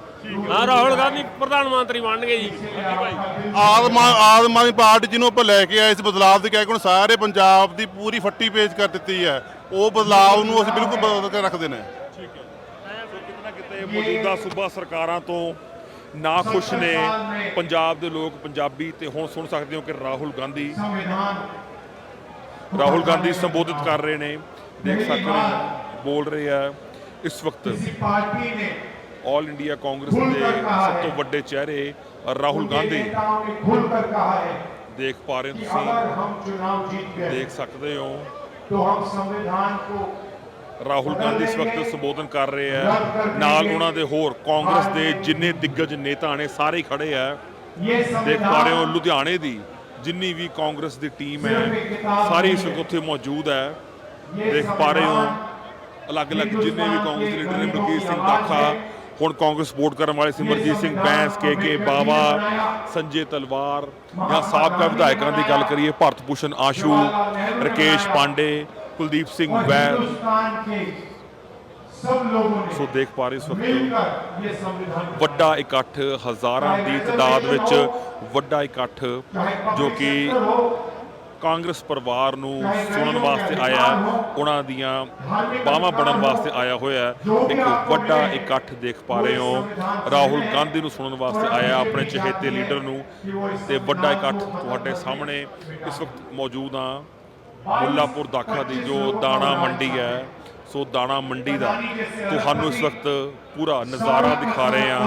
ਹਾਂ ਰਾਹੁਲ ਗਾਂਧੀ ਪ੍ਰਧਾਨ ਮੰਤਰੀ ਬਣਨਗੇ ਜੀ। ਆਦਮ ਆਦਮ ਆਦਮੀ ਪਾਰਟੀ ਜਿਹਨੂੰ ਆਪਾਂ ਲੈ ਕੇ ਆਏ ਇਸ ਬਦਲਾਵ ਦੇ ਕਹਿ ਕੇ ਸਾਰੇ ਪੰਜਾਬ ਦੀ ਪੂਰੀ ਫੱਟੀ ਪੇਜ ਕਰ ਦਿੱਤੀ ਹੈ। ਉਹ ਬਦਲਾਵ ਨੂੰ ਅਸੀਂ ਬਿਲਕੁਲ ਬਦਲ ਕੇ ਰੱਖਦੇ ਨੇ। ਠੀਕ ਹੈ। ਕਿਤਨਾ ਕਿਤੇ ਮੌਜੂਦਾ ਸੂਬਾ ਸਰਕਾਰਾਂ ਤੋਂ ਨਾ ਖੁਸ਼ ਨੇ ਪੰਜਾਬ ਦੇ ਲੋਕ ਪੰਜਾਬੀ ਤੇ ਹੁਣ ਸੁਣ ਸਕਦੇ ਹੋ ਕਿ ਰਾਹੁਲ ਗਾਂਧੀ ਰਾਹੁਲ ਗਾਂਧੀ ਸੰਬੋਧਿਤ ਕਰ ਰਹੇ ਨੇ। ਦੇਖ ਸਕਦੇ ਹੋ ਬੋਲ ਰਹੇ ਆ ਇਸ ਵਕਤ। ਕਿਸੇ ਪਾਰਟੀ ਨੇ ਆਲ ਇੰਡੀਆ ਕਾਂਗਰਸ ਦੇ ਸਭ ਤੋਂ ਵੱਡੇ ਚਿਹਰੇ ਰਾਹੁਲ उनके ਗਾਂਧੀ नेताओं ने खुलकर कहा है ਦੇਖ ਪਾ ਰਹੇ कि ਹੋ अगर ਤੁਸੀਂ हम चुनाव जीत गए ਦੇਖ ਸਕਦੇ ਹੋ तो हम संविधान को ਰਾਹੁਲ ਗਾਂਧੀ ਇਸ ਵਕਤ ਸੰਬੋਧਨ ਕਰ ਰਹੇ ਆ ਨਾਲ ਉਹਨਾਂ ਦੇ ਹੋਰ ਕਾਂਗਰਸ ਦੇ ਜਿੰਨੇ ਦਿੱਗਜ ਨੇਤਾ ਨੇ ਸਾਰੇ ਹੀ ਖੜੇ ਆ ये ਦੇਖ ਪਾ ਰਹੇ ਹੋ संविधान ਲੁਧਿਆਣੇ ਦੀ ਜਿੰਨੀ ਵੀ ਕਾਂਗਰਸ ਦੀ ਟੀਮ ਹੈ ਸਾਰੀ ਇਸ ਵਕਤ ਉੱਥੇ ਮੌਜੂਦ ਹੈ ਦੇਖ ਪਾ ਰਹੇ ਹੋ ਅਲੱਗ-ਅਲੱਗ ਜਿੰਨੇ ਵੀ ਕਾਂਗਰਸ ਲੀਡਰ ਨੇ ਬਲਕੀਰ ਸਿੰਘ ਦਾਖਾ ਹੁਣ ਕਾਂਗਰਸ ਸਪੋਰਟ ਕਰਨ ਵਾਲੇ ਸਿਮਰਜੀਤ ਸਿੰਘ ਬੈਂਸ ਕੇ ਕੇ ਬਾਵਾ ਸੰਜੇ ਤਲਵਾਰ ਜਾਂ ਸਾਬਕਾ ਵਿਧਾਇਕਾਂ ਦੀ ਗੱਲ ਕਰੀਏ ਭਾਰਤ ਭੂਸ਼ਣ ਆਸ਼ੂ ਰਕੇਸ਼ ਪਾਂਡੇ ਕੁਲਦੀਪ ਸਿੰਘ ਬੈਂਸ ਸਭ ਲੋਗੋਂ ਨੇ ਸੋ ਦੇਖ ਪਾ ਰਹੇ ਇਸ ਵਕਤ। ਵੱਡਾ ਇਕੱਠ ਹਜ਼ਾਰਾਂ ਦੀ ਤਦਾਦ ਵਿੱਚ ਵੱਡਾ ਇਕੱਠ ਜੋ ਕਿ ਕਾਂਗਰਸ ਪਰਿਵਾਰ ਨੂੰ ਸੁਣਨ ਵਾਸਤੇ ਆਇਆ ਉਹਨਾਂ ਦੀਆਂ ਬਾਹਾਂ ਬਣਨ ਵਾਸਤੇ ਆਇਆ ਹੋਇਆ ਇੱਕ ਵੱਡਾ ਇਕੱਠ ਦੇਖ ਪਾ ਰਹੇ ਹੋ। ਰਾਹੁਲ ਗਾਂਧੀ ਨੂੰ ਸੁਣਨ ਵਾਸਤੇ ਆਇਆ, ਆਪਣੇ ਚਹੇਤੇ ਲੀਡਰ ਨੂੰ। ਤੇ ਵੱਡਾ ਇਕੱਠ ਤੁਹਾਡੇ ਸਾਹਮਣੇ ਇਸ ਵਕਤ ਮੌਜੂਦ ਆ ਮੁੱਲਾਪੁਰ ਦਾਖਾ ਦੀ ਜੋ ਦਾਣਾ ਮੰਡੀ ਹੈ, ਸੋ ਦਾਣਾ ਮੰਡੀ ਦਾ ਤੁਹਾਨੂੰ ਇਸ ਵਕਤ ਪੂਰਾ ਨਜ਼ਾਰਾ ਦਿਖਾ ਰਹੇ ਆ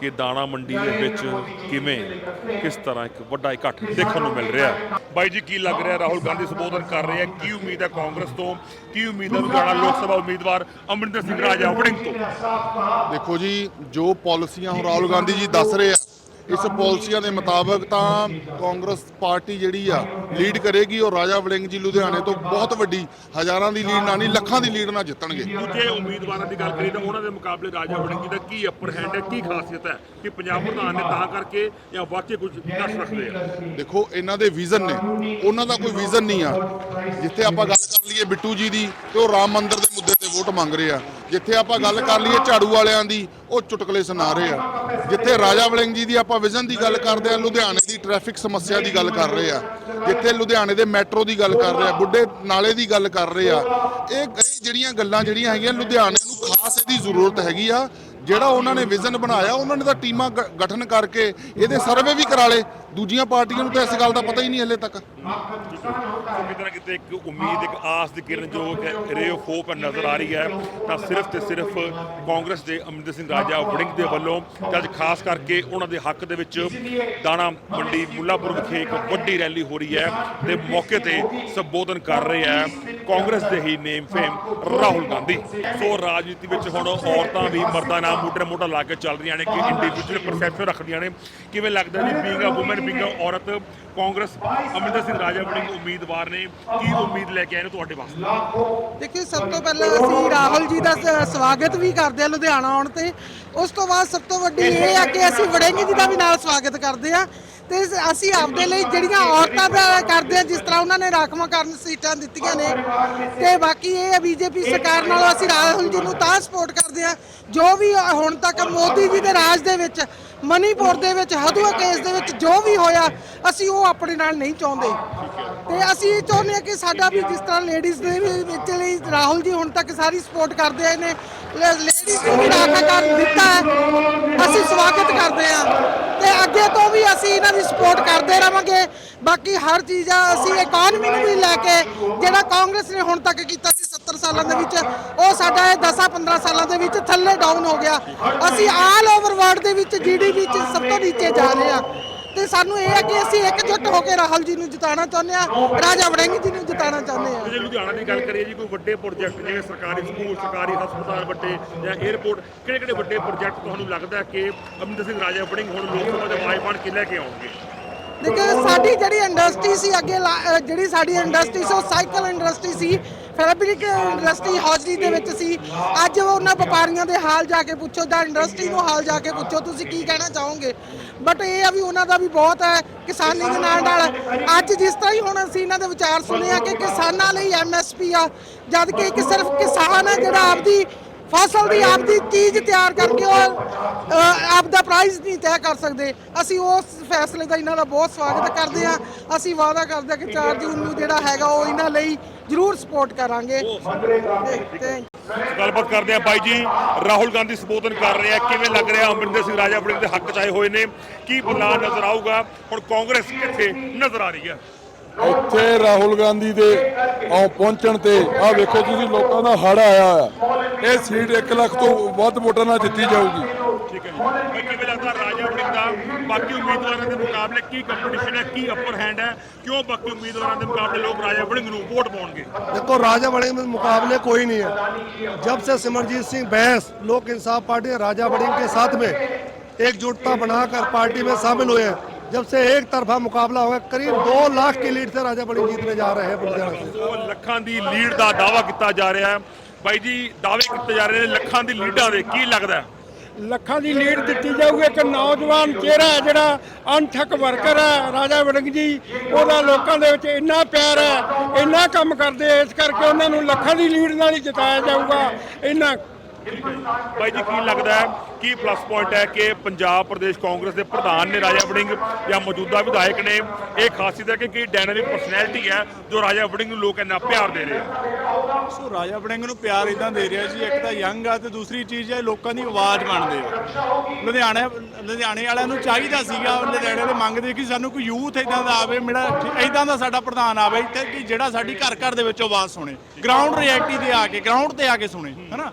ਕਿ ਦਾਣਾ ਮੰਡੀ ਦੇ ਵਿੱਚ ਕਿਵੇਂ ਕਿਸ ਤਰ੍ਹਾਂ ਇੱਕ ਵੱਡਾ ਇਕੱਠ ਦੇਖਣ ਨੂੰ ਮਿਲ ਰਿਹਾ? ਹੈ। ਬਾਈ ਜੀ ਕੀ ਲੱਗ ਰਿਹਾ? ਰਾਹੁਲ ਗਾਂਧੀ ਸੰਬੋਧਨ ਕਰ ਰਹੇ ਆ। ਕੀ ਉਮੀਦ ਹੈ ਕਾਂਗਰਸ ਤੋਂ? ਕੀ ਉਮੀਦ ਹੈ ਲੁਧਿਆਣਾ ਲੋਕ ਸਭਾ ਉਮੀਦਵਾਰ ਅਮਰਿੰਦਰ ਸਿੰਘ ਰਾਜਾ ਵੜਿੰਗ ਤੋਂ ਦੇਖੋ ਜੀ ਜੋ ਪਾਲਿਸੀਆਂ ਹੁਣ ਰਾਹੁਲ ਗਾਂਧੀ ਜੀ ਦੱਸ ਰਹੇ ਆ ਇਸ ਪਾਲਿਸੀਆਂ ਦੇ ਮੁਤਾਬਕ ਤਾਂ ਕਾਂਗਰਸ ਪਾਰਟੀ ਜਿਹੜੀ ਆ ਲੀਡ ਕਰੇਗੀ ਔਰ ਰਾਜਾ ਵੜਿੰਗ ਜੀ ਲੁਧਿਆਣੇ ਤੋਂ ਬਹੁਤ ਵੱਡੀ ਹਜ਼ਾਰਾਂ ਦੀ ਲੀਡ ਨਾਲ ਨਹੀਂ ਲੱਖਾਂ ਦੀ ਲੀਡ ਨਾਲ ਜਿੱਤਣਗੇ। ਦੂਜੇ ਉਮੀਦਵਾਰਾਂ ਦੀ ਗੱਲ ਕਰੀਏ ਤਾਂ ਉਹਨਾਂ ਦੇ ਮੁਕਾਬਲੇ ਰਾਜਾ ਵੜਿੰਗ ਜੀ ਦਾ ਕੀ ਅਪਰ ਹੈਂਡ ਹੈ ਕੀ ਖਾਸੀਅਤ ਹੈ ਕਿ ਪੰਜਾਬ ਪ੍ਰਧਾਨ ਨੇ ਤਾਂ ਕਰਕੇ ਜਾਂ ਵਾਕਈ ਕੁਝ ਕਰ ਸਕਦੇ ਆ? ਦੇਖੋ ਇਹਨਾਂ ਦੇ ਵਿਜ਼ਨ ਨੇ। ਉਹਨਾਂ ਦਾ ਕੋਈ ਵਿਜ਼ਨ ਨਹੀਂ ਆ। ਜਿੱਥੇ ਆਪਾਂ ਗੱਲ ਕਰ ਲਈਏ ਬਿੱਟੂ ਜੀ ਦੀ ਤੇ ਉਹ ਰਾਮ ਮੰਦਿਰ ਦੇ ਮੁੱਦੇ ਤੇ ਵੋਟ ਮੰਗ ਰਹੇ ਆ। ਜਿੱਥੇ ਆਪਾਂ ਗੱਲ ਕਰ ਲਈਏ ਝਾੜੂ ਵਾਲਿਆਂ ਦੀ, ਉਹ ਚੁਟਕਲੇ ਸੁਣਾ ਰਹੇ ਆ। ਜਿੱਥੇ ਰਾਜਾ ਵਲਿੰਗ ਜੀ ਦੀ ਆਪਾਂ ਵਿਜ਼ਨ ਦੀ ਗੱਲ ਕਰਦੇ ਆ, ਲੁਧਿਆਣੇ ਦੀ ਟ੍ਰੈਫਿਕ ਸਮੱਸਿਆ ਦੀ ਗੱਲ ਕਰ ਰਹੇ ਆ। ਜਿੱਥੇ ਲੁਧਿਆਣੇ ਦੇ ਮੈਟਰੋ ਦੀ ਗੱਲ ਕਰ ਰਹੇ ਆ, ਬੁੱਢੇ ਨਾਲੇ ਦੀ ਗੱਲ ਕਰ ਰਹੇ ਆ। ਇਹ ਇਹ ਜਿਹੜੀਆਂ ਗੱਲਾਂ ਜਿਹੜੀਆਂ ਹੈਗੀਆਂ, ਲੁਧਿਆਣੇ ਨੂੰ ਖਾਸ ਇਹਦੀ ਜ਼ਰੂਰਤ ਹੈਗੀ ਆ। ਜਿਹੜਾ ਉਹਨਾਂ ਨੇ ਵਿਜ਼ਨ ਬਣਾਇਆ, ਉਹਨਾਂ ਨੇ ਤਾਂ ਟੀਮਾਂ ਗ- ਗਠਨ ਕਰਕੇ ਇਹਦੇ ਸਰਵੇ ਵੀ ਕਰਾ ਲਏ। ਦੂਜੀਆਂ ਪਾਰਟੀਆਂ ਨੂੰ ਤਾਂ ਇਸ ਗੱਲ ਦਾ ਪਤਾ ਹੀ ਨਹੀਂ ਹਲੇ ਤੱਕ। ਕਿਤੇ ਨਾ ਕਿਤੇ ਇੱਕ ਉਮੀਦ, ਇੱਕ ਆਸ ਦੀ ਕਿਰਨ ਜੋ ਰੇ ਆਫ ਹੋਪ ਨਜ਼ਰ ਆ ਰਹੀ ਹੈ, ਤਾਂ ਸਿਰਫ ਤੇ ਸਿਰਫ ਕਾਂਗਰਸ ਦੇ ਅਮਰਿੰਦਰ ਸਿੰਘ ਰਾਜਾ ਵੜਿੰਗ ਦੇ ਵੱਲੋਂ ਤੇ ਅੱਜ ਖਾਸ ਕਰਕੇ ਉਹਨਾਂ ਦੇ ਹੱਕ ਦੇ ਵਿੱਚ ਦਾਣਾ ਮੰਡੀ ਮੁੱਲਾਪੁਰ ਵਿਖੇ ਇੱਕ ਵੱਡੀ ਰੈਲੀ ਹੋ ਰਹੀ ਹੈ ਤੇ ਮੌਕੇ ਤੇ ਸੰਬੋਧਨ ਕਰ ਰਹੇ ਹੈ ਕਾਂਗਰਸ ਦੇ ਹੀ name fame Rahul Gandhi. So ਰਾਜਨੀਤੀ ਵਿੱਚ ਹੁਣ ਔਰਤਾਂ ਵੀ ਮਰਦਾਂ ਨਾਲ ਮੋਢੇ ਮੋਟਾ ਲਾ ਕੇ ਚੱਲ ਰਹੀਆਂ ਨੇ ਕਿ ਇੰਡੀਵਿਜੂਅਲ ਪਰਸੈਪਸ਼ਨ ਰੱਖਦੀਆਂ ਨੇ। ਕਿਵੇਂ ਲੱਗਦਾ ਜੀ being a woman being a ਔਰਤ ਕਾਂਗਰਸ ਅਮਰਿੰਦਰ ਸਿੰਘ ਰਾਜਾ ਵੜਿੰਗ ਉਮੀਦਵਾਰ ਨੇ। ਕੀ ਉਮੀਦ ਲੈ ਕੇ ਆਏ ਨੇ ਤੁਹਾਡੇ ਵਾਸਤੇ? ਦੇਖਿਏ ਸਭ ਤੋਂ ਪਹਿਲਾਂ ਅਸੀਂ ਰਾਹੁਲ ਜੀ ਦਾ ਸਵਾਗਤ ਵੀ ਕਰਦੇ ਆ ਲੁਧਿਆਣਾ ਆਉਣ ਤੇ। ਉਸ ਤੋਂ ਬਾਅਦ ਸਭ ਤੋਂ ਵੱਡੀ ਇਹ ਆ ਕਿ ਅਸੀਂ ਵੜਿੰਗ ਜੀ ਦਾ ਵੀ ਨਾਲ ਸਵਾਗਤ ਕਰਦੇ ਆ ਤੇ ਅਸੀਂ ਆਪਦੇ ਲਈ ਜਿਹੜੀਆਂ ਔਰਤਾਂ ਦਾ ਕਰਦੇ ਆ ਜਿਸ ਤਰ੍ਹਾਂ ਉਹਨਾਂ ਨੇ ਰਾਖਵਾਂ ਕਰਨ ਸੀਟਾਂ ਦਿੱਤੀਆਂ ਨੇ। ਤੇ ਬਾਕੀ ਇਹ ਆ ਬੀਜੇਪੀ ਸਰਕਾਰ ਨਾਲੋਂ ਅਸੀਂ ਰਾਹੁਲ ਜੀ ਨੂੰ ਤਾਂ ਸਪੋਰਟ ਕਰਦੇ ਆ ਜੋ ਵੀ ਹੁਣ ਤੱਕ ਮੋਦੀ ਜੀ ਦੇ ਰਾਜ ਦੇ ਵਿੱਚ ਮਨੀਪੁਰ ਦੇ ਵਿੱਚ, ਹਦੂਆ ਕੇਸ ਦੇ ਵਿੱਚ ਜੋ ਵੀ ਹੋਇਆ, ਅਸੀਂ ਉਹ ਆਪਣੇ ਨਾਲ ਨਹੀਂ ਚਾਹੁੰਦੇ। ਤੇ ਅਸੀਂ ਇਹ ਚਾਹੁੰਦੇ ਹਾਂ ਕਿ ਸਾਡਾ ਵੀ ਜਿਸ ਤਰ੍ਹਾਂ ਲੇਡੀਜ਼ ਦੇ ਵੀ ਵਿੱਚ ਲਈ, ਰਾਹੁਲ ਜੀ ਹੁਣ ਤੱਕ ਸਾਰੀ ਸਪੋਰਟ ਕਰਦੇ ਆਏ ਨੇ ਲੇਡੀਜ਼ ਨੂੰ ਵੀ ਰਾਖਾ ਕਰ ਦਿੱਤਾ ਹੈ। ਅਸੀਂ ਸਵਾਗਤ ਕਰਦੇ ਹਾਂ। ਤੇ ਅੱਗੇ ਤੋਂ ਵੀ ਅਸੀਂ ਇਹਨਾਂ ਦੀ ਸਪੋਰਟ ਕਰਦੇ ਰਵਾਂਗੇ ਬਾਕੀ ਹਰ ਚੀਜ਼ ਆ, ਅਸੀਂ ਇਕਨੋਮੀ ਨੂੰ ਵੀ ਲੈ ਕੇ ਜਿਹੜਾ ਕਾਂਗਰਸ ਨੇ ਹੁਣ ਤੱਕ ਕੀਤਾ ਸੀ 70 ਸਾਲਾਂ ਦੇ ਵਿੱਚ ਉਹ ਸਾਡਾ ਇਹ 10-15 ਸਾਲਾਂ ਦੇ ਵਿੱਚ ਥੱਲੇ ਡਾਊਨ ਹੋ ਗਿਆ। ਅਸੀਂ ਆਲ ਓਵਰ ਵਰਲਡ ਦੇ ਵਿੱਚ ਜੀਡੀਪੀ ਚ ਸਭ ਤੋਂ ਨੀਚੇ ਜਾ ਰਹੇ ਆ ਤੇ ਸਾਨੂੰ ਇਹ ਹੈ ਕਿ ਅਸੀਂ ਇਕਜੁੱਟ ਹੋ ਕੇ ਰਾਹੁਲ ਜੀ ਨੂੰ ਜਿਤਾਉਣਾ ਚਾਹੁੰਦੇ ਆ ਰਾਜਾ ਵੜਿੰਗ ਜੀ ਨੂੰ ਜਿਤਾਉਣਾ ਚਾਹੁੰਦੇ ਆ ਜੇ ਲੁਧਿਆਣਾ ਦੀ ਗੱਲ ਕਰੀਏ ਜੀ ਕੋਈ ਵੱਡੇ ਪ੍ਰੋਜੈਕਟ ਜਿਵੇਂ ਸਰਕਾਰੀ ਸਕੂਲ ਸਰਕਾਰੀ ਹਸਪਤਾਲ ਵੱਡੇ ਜਾਂ 에ਅਰਪੋਰਟ ਕਿਹੜੇ ਕਿਹੜੇ ਵੱਡੇ ਪ੍ਰੋਜੈਕਟ ਤੁਹਾਨੂੰ ਲੱਗਦਾ ਕਿ ਅਮਰਿੰਦਰ ਸਿੰਘ ਰਾਜਾ ਵੜਿੰਗ ਹੁਣ ਲੋਕ ਸਭਾ ਦੇ ਕੇ ਲੈ ਕੇ ਆਉਣਗੇ? ਦੇਖੋ ਸਾਡੀ ਜਿਹੜੀ ਇੰਡਸਟਰੀ ਸੀ ਅੱਗੇ ਜਿਹੜੀ ਸਾਡੀ ਇੰਡਸਟਰੀ ਸੀ ਉਹ ਸਾਈਕਲ ਇੰਡਸਟਰੀ ਸੀ। ਫੈਬਰਿਕ ਇੰਡਸਟਰੀ ਹੌਜਰੀ ਦੇ ਵਿੱਚ ਸੀ। ਅੱਜ ਉਹਨਾਂ ਵਪਾਰੀਆਂ ਦੇ ਹਾਲ ਜਾ ਕੇ ਪੁੱਛੋ ਜਾਂ ਇੰਡਸਟਰੀ ਨੂੰ ਹਾਲ ਜਾ ਕੇ ਪੁੱਛੋ, ਤੁਸੀਂ ਕੀ ਕਹਿਣਾ ਚਾਹੋਗੇ? ਬਟ ਇਹ ਆ ਵੀ ਉਹਨਾਂ ਦਾ ਵੀ ਬਹੁਤ ਹੈ, ਕਿਸਾਨੀ ਦੇ ਨਾਲ ਨਾਲ ਅੱਜ ਜਿਸ ਤਰ੍ਹਾਂ ਹੀ ਹੁਣ ਅਸੀਂ ਇਹਨਾਂ ਦੇ ਵਿਚਾਰ ਸੁਣੇ ਆ ਕਿ ਕਿਸਾਨਾਂ ਲਈ ਐਮਐਸਪੀ ਆ, ਜਦ ਕਿ ਇੱਕ ਸਿਰਫ ਕਿਸਾਨ ਹੈ ਜਿਹੜਾ ਆਪਦੀ ਫਸਲ ਦੀ ਆਪਦੀ ਚੀਜ਼ ਤਿਆਰ ਕਰਕੇ ਉਹ ਆਪਦਾ ਪ੍ਰਾਈਸ ਨਹੀਂ ਤੈਅ ਕਰ ਸਕਦੇ। ਅਸੀਂ ਉਸ ਫੈਸਲੇ ਦਾ ਇਹਨਾਂ ਦਾ ਬਹੁਤ ਸਵਾਗਤ ਕਰਦੇ ਹਾਂ। ਅਸੀਂ ਵਾਅਦਾ ਕਰਦੇ ਕਿ 4 ਜੂਨ ਨੂੰ ਜਿਹੜਾ ਹੈਗਾ ਉਹ ਇਹਨਾਂ ਲਈ ਜ਼ਰੂਰ ਸਪੋਰਟ ਕਰਾਂਗੇ। ਗੱਲਬਾਤ ਕਰਦੇ ਆ ਬਾਈ ਜੀ, ਰਾਹੁਲ ਗਾਂਧੀ ਸੰਬੋਧਨ ਕਰ ਰਹੇ ਆ। ਕਿਵੇਂ ਲੱਗ ਰਿਹਾ ਅਮਰਿੰਦਰ ਸਿੰਘ ਰਾਜਾ ਵੜਿੰਗ ਦੇ ਹੱਕ ਚ ਆਏ ਹੋਏ ਨੇ? ਕੀ ਬਦਲਾਅ ਨਜ਼ਰ ਆਊਗਾ? ਹੁਣ ਕਾਂਗਰਸ ਕਿੱਥੇ ਨਜ਼ਰ ਆ ਰਹੀ ਹੈ? ਇੱਥੇ ਰਾਹੁਲ ਗਾਂਧੀ ਦੇ ਆਉ ਪਹੁੰਚਣ ਤੇ ਆ ਵੇਖੋ ਤੁਸੀਂ ਲੋਕਾਂ ਦਾ ਹੜ ਆਇਆ ਹੋਇਆ ਇਹ ਸੀਟ 1 ਲੱਖ ਤੋਂ ਵੱਧ ਵੋਟਾਂ ਨਾਲ ਜਿੱਤੀ ਜਾਊਗੀ ਠੀਕ ਹੈ ਜੀ ਬਾਈ ਕਿਵੇਂ ਲੱਗਦਾ ਰਾਜਾ ਵੜਿੰਗ ਦਾ ਬਾਕੀ ਉਮੀਦਵਾਰਾਂ ਦੇ ਮੁਕਾਬਲੇ ਕੀ ਕੰਪੀਟੀਸ਼ਨ ਹੈ ਕੀ ਅਪਰ ਹੈਂਡ ਹੈ ਕਿਉਂ ਬਾਕੀ ਉਮੀਦਵਾਰਾਂ ਦੇ ਮੁਕਾਬਲੇ ਲੋਕ ਰਾਜਾ ਵੜਿੰਗ ਨੂੰ ਵੋਟ ਪਾਉਣਗੇ देखो राजा बड़िंग में मुकाबले कोई नहीं है जब से सिमरजीत सिंह बैंस लोक इंसाफ पार्टी ने राजा बड़िंग के साथ में एकजुटता बनाकर पार्टी में शामिल हुए हैं जब से एक तरफा मुकाबला होगा करीब दो लाख की लीड से राजा बड़िंग जीतने जा रहे हैं लुधियाना से ਉਹ ਲੱਖਾਂ ਦੀ ਲੀਡ ਦਾ ਦਾਵਾ ਕੀਤਾ ਜਾ ਰਿਹਾ ਹੈ ਬਾਈ ਜੀ ਦਾਅਵੇ ਕੀਤੇ ਜਾ ਰਹੇ ਨੇ ਲੱਖਾਂ ਦੀ ਲੀਡਾਂ ਦੇ ਕੀ ਲੱਗਦਾ ਹੈ? ਲੱਖਾਂ ਦੀ ਲੀਡ ਦਿੱਤੀ ਜਾਊਗੀ ਇੱਕ ਨੌਜਵਾਨ ਚਿਹਰਾ ਹੈ ਜਿਹੜਾ ਅਣਥੱਕ ਵਰਕਰ ਹੈ ਰਾਜਾ ਵੜਿੰਗ ਜੀ ਉਹਦਾ ਲੋਕਾਂ ਦੇ ਵਿੱਚ ਇੰਨਾ ਪਿਆਰ ਹੈ ਇੰਨਾ ਕੰਮ ਕਰਦੇ ਆ, ਇਸ ਕਰਕੇ ਉਹਨਾਂ ਨੂੰ ਲੱਖਾਂ ਦੀ ਲੀਡ ਨਾਲ ਹੀ ਜਿਤਾਇਆ ਜਾਊਗਾ ਇੰਨਾ ਬਾਈ ਜੀ ਕੀ ਲੱਗਦਾ ਹੈ ਕੀ ਪਲੱਸ ਪੁਆਇੰਟ ਹੈ ਕਿ ਪੰਜਾਬ ਪ੍ਰਦੇਸ਼ ਕਾਂਗਰਸ ਦੇ ਪ੍ਰਧਾਨ ਨੇ ਰਾਜਾ ਵੜਿੰਗ ਜਾਂ ਮੌਜੂਦਾ ਵਿਧਾਇਕ ਨੇ ਇਹ ਖਾਸੀਅਤ ਹੈ ਕਿ ਕੀ ਡਾਇਨਾਮਿਕ ਪਰਸਨੈਲਿਟੀ ਹੈ ਜੋ ਰਾਜਾ ਵੜਿੰਗ ਨੂੰ ਲੋਕ ਇੰਨਾ ਪਿਆਰ ਦੇ ਰਹੇ ਆ। ਸੋ ਰਾਜਾ ਵੜਿੰਗ ਨੂੰ ਪਿਆਰ ਇਦਾਂ ਦੇ ਰਿਹਾ ਜੀ, ਇੱਕ ਤਾਂ ਯੰਗ ਆ ਤੇ ਦੂਸਰੀ ਚੀਜ਼ ਹੈ ਲੋਕਾਂ ਦੀ ਆਵਾਜ਼ ਬਣਦੇ ਆ। ਲੁਧਿਆਣੇ ਲੁਧਿਆਣੇ ਵਾਲਿਆਂ ਨੂੰ ਚਾਹੀਦਾ ਸੀਗਾ, ਲੁਧਿਆਣੇ ਦੇ ਮੰਗਦੇ ਕਿ ਸਾਨੂੰ ਕੋਈ ਯੂਥ ਇਦਾਂ ਦਾ ਆਵੇ, ਮੇਰਾ ਇਦਾਂ ਦਾ ਸਾਡਾ ਪ੍ਰਧਾਨ ਆਵੇ, ਇੱਥੇ ਕਿ ਜਿਹੜਾ ਸਾਡੀ ਘਰ ਘਰ ਦੇ ਵਿੱਚ ਆਵਾਜ਼ ਸੁਣੇ ਗਰਾਊਂਡ ਰਿਐਲਿਟੀ ਤੇ ਆ ਕੇ ਗਰਾਊਂਡ ਤੇ ਆ ਕੇ ਸੁਣੇ, ਹਨਾ?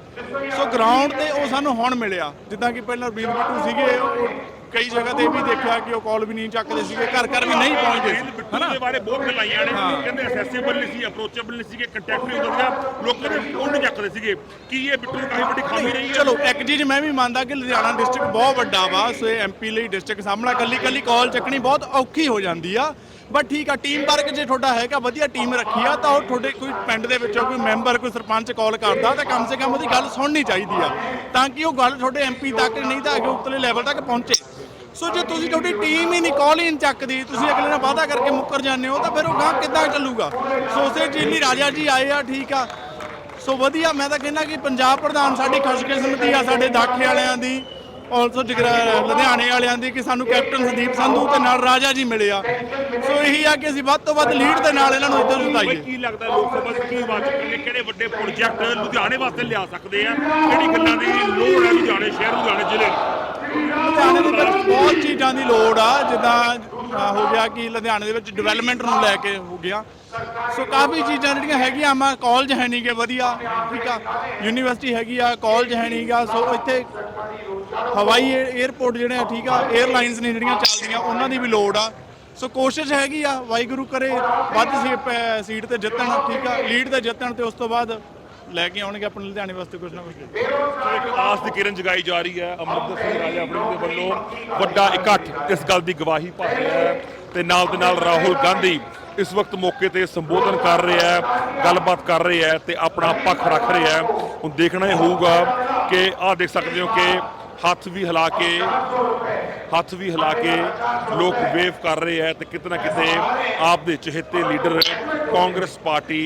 ਸੋ ਗਰਾਊਂਡ ਤੇ ਉਹ ਸਾਨੂੰ ਹੁਣ ਮਿਲਿਆ ਜਿੱਦਾਂ ਕਿ ਪਹਿਲਾਂ ਰਵੀਂਦਰ ਬਿੱਟੂ ਸੀਗੇ ਉਹ ਕਈ ਜਗ੍ਹਾ ਤੇ ਵੀ ਦੇਖਿਆ ਕਿ ਉਹ ਕਾਲ ਵੀ ਨਹੀਂ ਚੱਕਦੇ ਸੀਗੇ ਘਰ ਘਰ ਵੀ ਨਹੀਂ ਪਹੁੰਚਦੇ ਬਿੱਟੂ ਦੇ ਬਾਰੇ ਬਹੁਤ ਗੱਲਾਂ ਨੇ। ਕਹਿੰਦੇ ਅਸੈਸਿਬਲ ਨਹੀਂ ਸੀ ਅਪਰੋਚੇਬਲ ਨਹੀਂ ਸੀਗੇ ਕੰਟੈਕਟ ਨਹੀਂ ਹੁੰਦਾ ਸੀਗਾ ਲੋਕਾਂ ਦੇ ਫੋਨ ਨਹੀਂ ਚੱਕਦੇ ਸੀਗੇ। ਕੀ ਇਹ ਬਿੱਟੂ ਕਾਫੀ ਵੱਡੀ ਖਾਮੀ ਰਹੀ ਹੈ? ਚਲੋ ਇੱਕ ਚੀਜ਼ ਮੈਂ ਵੀ ਮੰਨਦਾ ਕਿ ਲੁਧਿਆਣਾ ਡਿਸਟ੍ਰਿਕਟ ਬਹੁਤ ਵੱਡਾ ਵਾ ਸੋ ਇਹ ਐਮਪੀ ਲਈ ਡਿਸਟ੍ਰਿਕਟ ਸਾਹਮਣਾ ਕੱਲੀ ਕੱਲੀ ਕਾਲ ਚੱਕਣੀ ਬਹੁਤ ਔਖੀ ਹੋ ਜਾਂਦੀ ਆ। ਬਟ ਠੀਕ ਆ ਟੀਮ ਵਰਕ ਜੇ ਤੁਹਾਡਾ ਹੈਗਾ, ਵਧੀਆ ਟੀਮ ਰੱਖੀ ਆ ਤਾਂ ਉਹ ਤੁਹਾਡੇ ਕੋਈ ਪਿੰਡ ਦੇ ਵਿੱਚੋਂ ਕੋਈ ਮੈਂਬਰ ਕੋਈ ਸਰਪੰਚ ਕਾਲ ਕਰਦਾ, ਤਾਂ ਕਮ ਸੇ ਕਮ ਉਹਦੀ ਗੱਲ ਸੁਣਨੀ ਚਾਹੀਦੀ ਆ, ਤਾਂ ਕਿ ਉਹ ਗੱਲ ਤੁਹਾਡੇ ਐਮਪੀ ਤੱਕ ਨਹੀਂ, ਤਾਂ ਅੱਗੇ ਉਤਲੇ ਲੈਵਲ ਤੱਕ ਪਹੁੰਚੇ। ਸੋ ਜੇ ਤੁਸੀਂ ਤੁਹਾਡੀ ਟੀਮ ਹੀ ਨਹੀਂ ਕਾਲ ਹੀ ਨਹੀਂ ਚੱਕਦੀ, ਤੁਸੀਂ ਅਗਲੇ ਨਾਲ ਵਾਅਦਾ ਕਰਕੇ ਮੁੱਕਰ ਜਾਂਦੇ ਹੋ, ਤਾਂ ਫਿਰ ਉਹ ਗਾਂ ਕਿੱਦਾਂ ਚੱਲੂਗਾ? ਸੋ ਉਸੇ ਰਾਜਾ ਜੀ ਆਏ ਆ, ਠੀਕ ਆ। ਸੋ ਵਧੀਆ, ਮੈਂ ਤਾਂ ਕਹਿੰਦਾ ਕਿ ਪੰਜਾਬ ਪ੍ਰਧਾਨ ਸਾਡੀ ਖੁਸ਼ਕਿਸਮਤੀ ਆ, ਸਾਡੇ ਦਾਖੇ ਵਾਲਿਆਂ ਦੀ। ਆਲਸੋ ਲੁਧਿਆਣੇ ਵਾਲਿਆਂ ਦੀ ਕਿ ਸਾਨੂੰ ਕੈਪਟਨ ਸੰਦੀਪ ਸੰਧੂ ਤੇ ਨਾਲ ਰਾਜਾ ਜੀ ਮਿਲੇ ਆ। ਸੋ ਇਹੀ ਆ ਕਿ ਅਸੀਂ ਵੱਧ ਤੋਂ ਵੱਧ ਲੀਡ ਦੇ ਨਾਲ ਇਹਨਾਂ ਨੂੰ ਇੱਧਰ ਜਿਤਾਈਏ ਕੀ ਲੱਗਦਾ ਲੋਕ ਸਭਾ 'ਚ ਕੀ ਆਵਾਜ਼ ਚੱਕਣਗੇ ਕਿਹੜੇ ਵੱਡੇ ਪ੍ਰੋਜੈਕਟ ਲੁਧਿਆਣੇ ਵਾਸਤੇ ਲਿਆ ਸਕਦੇ ਆ? ਕਿਹੜੀ ਗੱਲਾਂ ਦੀ ਲੋੜ ਹੈ ਲੁਧਿਆਣੇ ਸ਼ਹਿਰ ਲੁਧਿਆਣੇ ਜ਼ਿਲ੍ਹੇ? ਨੂੰ ਲੁਧਿਆਣੇ ਦੇ ਵਿੱਚ ਬਹੁਤ ਚੀਜ਼ਾਂ ਦੀ ਲੋੜ ਆ। ਜਿੱਦਾਂ ਹੋ ਗਿਆ ਕਿ ਲੁਧਿਆਣੇ ਦੇ ਵਿੱਚ ਡਿਵੈਲਪਮੈਂਟ ਨੂੰ ਲੈ ਕੇ ਹੋ ਗਿਆ। ਸੋ ਕਾਫੀ ਚੀਜ਼ਾਂ ਜਿਹੜੀਆਂ ਹੈਗੀਆਂ ਮਾ ਕਾਲਜ ਹੈ ਨਹੀਂਗੇ ਵਧੀਆ ਠੀਕ ਆ। ਯੂਨੀਵਰਸਿਟੀ ਹੈਗੀ ਆ ਕਾਲਜ ਹੈ ਨਹੀਂਗਾ ਸੋ ਇੱਥੇ ਹਵਾਈ 에ਅਰਪੋਰਟ ਜਿਹੜੇ ਆ, ਠੀਕ ਆ 에ਅਰਲਾਈਨਸ ਨੇ ਜਿਹੜੀਆਂ ਚੱਲਦੀਆਂ, ਉਹਨਾਂ ਦੀ ਵੀ ਲੋੜ ਆ। ਸੋ ਕੋਸ਼ਿਸ਼ ਹੈਗੀ ਆ, ਵਾਹਿਗੁਰੂ ਕਰੇ, ਵੱਧ ਸੀ- ਪ- ਸੀਟ ਤੇ ਜਿੱਤਣ, ਠੀਕ ਆ ਲੀਡ ਤੇ ਜਿੱਤਣ ਤੇ ਉਸ ਤੋਂ ਬਾਅਦ ਲੈ ਕੇ ਆਉਣਗੇ ਆਪਣੇ ਲੁਧਿਆਣੇ ਵਾਸਤੇ ਕੁਝ ਨਾ ਕੁਝ ਇੱਕ ਆਸ ਦੀ ਕਿਰਨ ਜਗਾਈ ਜਾ ਰਹੀ ਹੈ ਅਮਰਿੰਦਰ ਸਿੰਘ ਰਾਜਾ ਵੜਿੰਗ ਦੇ ਵੱਲੋਂ ਵੱਡਾ ਇਕੱਠ ਇਸ ਗੱਲ ਦੀ ਗਵਾਹੀ ਭਰ ਰਿਹਾ ਹੈ ਤੇ ਨਾਲ ਦੇ ਨਾਲ ਰਾਹੁਲ ਗਾਂਧੀ ਇਸ ਵਕਤ ਮੌਕੇ ਤੇ ਸੰਬੋਧਨ ਕਰ ਰਿਹਾ ਹੈ, ਗੱਲਬਾਤ ਕਰ ਰਿਹਾ ਹੈ ਤੇ ਆਪਣਾ ਪੱਖ ਰੱਖ ਰਿਹਾ ਹੈ। ਹੁਣ ਦੇਖਣਾ ਇਹ ਹੋਊਗਾ ਕਿ ਆਹ ਦੇਖ ਸਕਦੇ ਹੋ ਕਿ ਹੱਥ ਵੀ ਹਿਲਾ ਕੇ, ਹੱਥ ਵੀ ਹਿਲਾ ਕੇ ਲੋਕ ਵੇਵ ਕਰ ਰਹੇ ਹੈ ਤੇ ਕਿਤੇ ਨਾ ਕਿਤੇ ਆਪ ਦੇ ਚਹੇਤੇ leader Congress party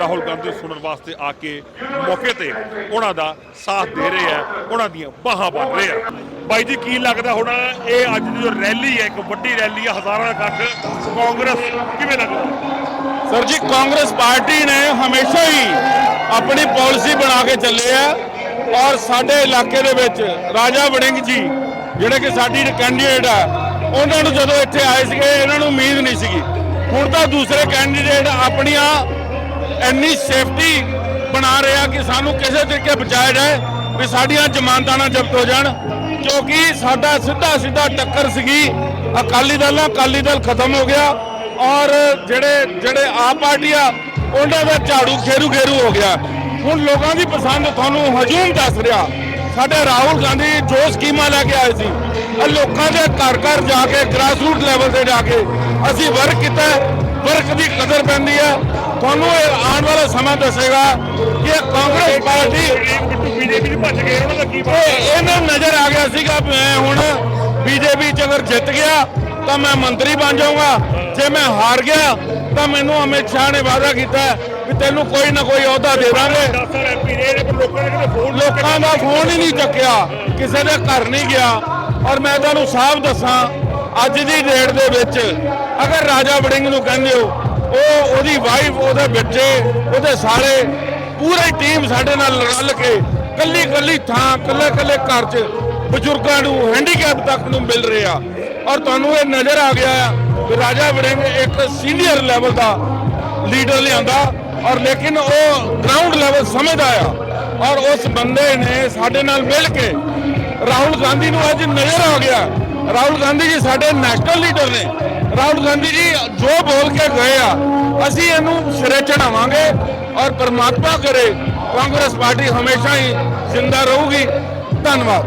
Rahul Gandhi ਨੂੰ ਸੁਣਨ ਵਾਸਤੇ ਆ ਕੇ ਮੌਕੇ ਤੇ ਉਹਨਾਂ ਦਾ ਸਾਥ ਦੇ ਰਹੇ ਹੈ, ਉਹਨਾਂ ਦੀਆਂ ਬਾਹਾਂ ਬਣ ਰਹੇ ਆ ਬਾਈ ਜੀ, ਕੀ ਲੱਗਦਾ ਹੁਣ ਇਹ ਅੱਜ ਦੀ ਜੋ ਰੈਲੀ ਹੈ, ਇੱਕ ਵੱਡੀ ਰੈਲੀ ਹੈ, ਹਜ਼ਾਰਾਂ ਦਾ ਇਕੱਠ ਕਾਂਗਰਸ ਕਿਵੇਂ ਲੱਗਦਾ? ਸਰ ਜੀ, ਕਾਂਗਰਸ ਪਾਰਟੀ ਨੇ ਹਮੇਸ਼ਾ ਹੀ ਆਪਣੀ ਪਾਲਿਸੀ ਬਣਾ ਕੇ ਚੱਲੇ ਆ ਔਰ ਸਾਡੇ ਇਲਾਕੇ ਦੇ ਵਿੱਚ ਰਾਜਾ ਵੜਿੰਗ ਜੀ, ਜਿਹੜੇ ਕਿ ਸਾਡੀ ਕੈਂਡੀਡੇਟ ਆ, ਉਹਨਾਂ ਨੂੰ ਜਦੋਂ ਇੱਥੇ ਆਏ ਸੀਗੇ, ਇਹਨਾਂ ਨੂੰ ਉਮੀਦ ਨਹੀਂ ਸੀਗੀ। ਹੁਣ ਤਾਂ ਦੂਸਰੇ ਕੈਂਡੀਡੇਟ ਆਪਣੀਆਂ ਇੰਨੀ ਸੇਫਟੀ ਬਣਾ ਰਿਹਾ ਕਿ ਸਾਨੂੰ ਕਿਸੇ ਤਰੀਕੇ ਬਚਾਇਆ ਜਾਏ ਵੀ ਸਾਡੀਆਂ ਜ਼ਮਾਨਤਾਂ ਨਾ ਜ਼ਬਤ ਹੋ ਜਾਣ, ਕਿਉਂਕਿ ਸਾਡਾ ਸਿੱਧਾ ਸਿੱਧਾ ਟੱਕਰ ਸੀਗੀ, ਅਕਾਲੀ ਦਲ ਨਾਲ, ਅਕਾਲੀ ਦਲ ਖਤਮ ਹੋ ਗਿਆ ਔਰ ਜਿਹੜੇ ਜਿਹੜੇ ਆਪ ਪਾਰਟੀ ਆ, ਉਹਨਾਂ ਦਾ ਝਾੜੂ ਖੇਰੂ ਖੇਰੂ ਹੋ ਗਿਆ। ਹੁਣ ਲੋਕਾਂ ਦੀ ਪਸੰਦ ਤੁਹਾਨੂੰ ਹਜੂਮ ਦੱਸ ਰਿਹਾ। ਸਾਡੇ ਰਾਹੁਲ ਗਾਂਧੀ ਜੋ ਸਕੀਮਾਂ ਲੈ ਕੇ ਆਏ ਸੀ, ਇਹ ਲੋਕਾਂ ਦੇ ਘਰ ਘਰ ਜਾ ਕੇ ਗ੍ਰਾਸਰੂਟ ਲੈਵਲ ਤੇ ਜਾ ਕੇ ਅਸੀਂ ਵਰਕ ਕੀਤਾ ਵਰਕ ਦੀ ਕਦਰ ਪੈਂਦੀ ਹੈ। ਤੁਹਾਨੂੰ ਇਹ ਆਉਣ ਵਾਲਾ ਸਮਾਂ ਦੱਸੇਗਾ ਕਿ ਕਾਂਗਰਸ ਪਾਰਟੀ ਬੀਜੇਪੀ ਨੂੰ ਭੱਜ ਗਏ ਉਹਨਾਂ ਦਾ ਕੀ ਇਹ ਇਹਨਾਂ ਨਜ਼ਰ ਆ ਗਿਆ ਸੀਗਾ ਮੈਂ ਹੁਣ ਬੀਜੇਪੀ ਚ ਅਗਰ ਜਿੱਤ ਗਿਆ, ਤਾਂ ਮੈਂ ਮੰਤਰੀ ਬਣ ਜਾਊਂਗਾ। ਜੇ ਮੈਂ ਹਾਰ ਗਿਆ, ਤਾਂ ਮੈਨੂੰ ਅਮਿਤ ਸ਼ਾਹ ਨੇ ਵਾਅਦਾ ਕੀਤਾ ਵੀ ਤੈਨੂੰ ਕੋਈ ਨਾ ਕੋਈ ਅਹੁਦਾ ਦੇ ਦਾਂਗੇ। 10 ਸਾਲ ਐਮਪੀ ਰਹੇ ਨੇ ਪਰ ਲੋਕਾਂ ਦਾ ਫੋਨ ਹੀ ਨਹੀਂ ਚੱਕਿਆ। ਕਿਸੇ ਦੇ ਘਰ ਨਹੀਂ ਗਿਆ। ਔਰ ਮੈਂ ਤੁਹਾਨੂੰ ਸਾਫ਼ ਦੱਸਾਂ ਅੱਜ ਦੀ ਡੇਟ ਦੇ ਵਿੱਚ ਅਗਰ ਰਾਜਾ ਵੜਿੰਗ ਨੂੰ ਕਹਿੰਦੇ ਹੋ ਉਹ ਉਹਦੀ ਵਾਈਫ ਉਹਦੇ ਬੱਚੇ ਉਹਦੇ ਸਾਰੇ ਪੂਰੀ ਟੀਮ ਸਾਡੇ ਨਾਲ ਰਲ ਕੇ ਕੱਲੀ ਕੱਲੀ ਥਾਂ ਕੱਲੇ ਕੱਲੇ ਘਰ 'ਚ ਬਜ਼ੁਰਗਾਂ ਨੂੰ ਹੈਂਡੀਕੈਪ ਤੱਕ ਨੂੰ ਮਿਲ ਰਿਹਾ ਔਰ ਤੁਹਾਨੂੰ ਇਹ ਨਜ਼ਰ ਆ ਗਿਆ ਕਿ ਰਾਜਾ ਵੜਿੰਗ ਇੱਕ ਸੀਨੀਅਰ ਲੈਵਲ ਦਾ ਲੀਡਰ ਲਿਆਂਦਾ। ਔਰ ਲੇਕਿਨ ਉਹ ਗਰਾਊਂਡ ਲੈਵਲ ਸਮਝਦਾ ਆ। ਔਰ ਉਸ ਬੰਦੇ ਨੇ ਸਾਡੇ ਨਾਲ ਮਿਲ ਕੇ ਰਾਹੁਲ ਗਾਂਧੀ ਨੂੰ ਅੱਜ ਨਜ਼ਰ ਆ ਗਿਆ। ਰਾਹੁਲ ਗਾਂਧੀ ਜੀ ਸਾਡੇ ਨੈਸ਼ਨਲ ਲੀਡਰ ਨੇ। ਰਾਹੁਲ ਗਾਂਧੀ ਜੀ ਜੋ ਬੋਲ ਕੇ ਗਏ ਆ, ਅਸੀਂ ਇਹਨੂੰ ਸਿਰੇ ਚੜਾਵਾਂਗੇ ਔਰ ਪਰਮਾਤਮਾ ਕਰੇ, ਕਾਂਗਰਸ ਪਾਰਟੀ ਹਮੇਸ਼ਾ ਹੀ ਜ਼ਿੰਦਾ ਰਹੂਗੀ। ਧੰਨਵਾਦ।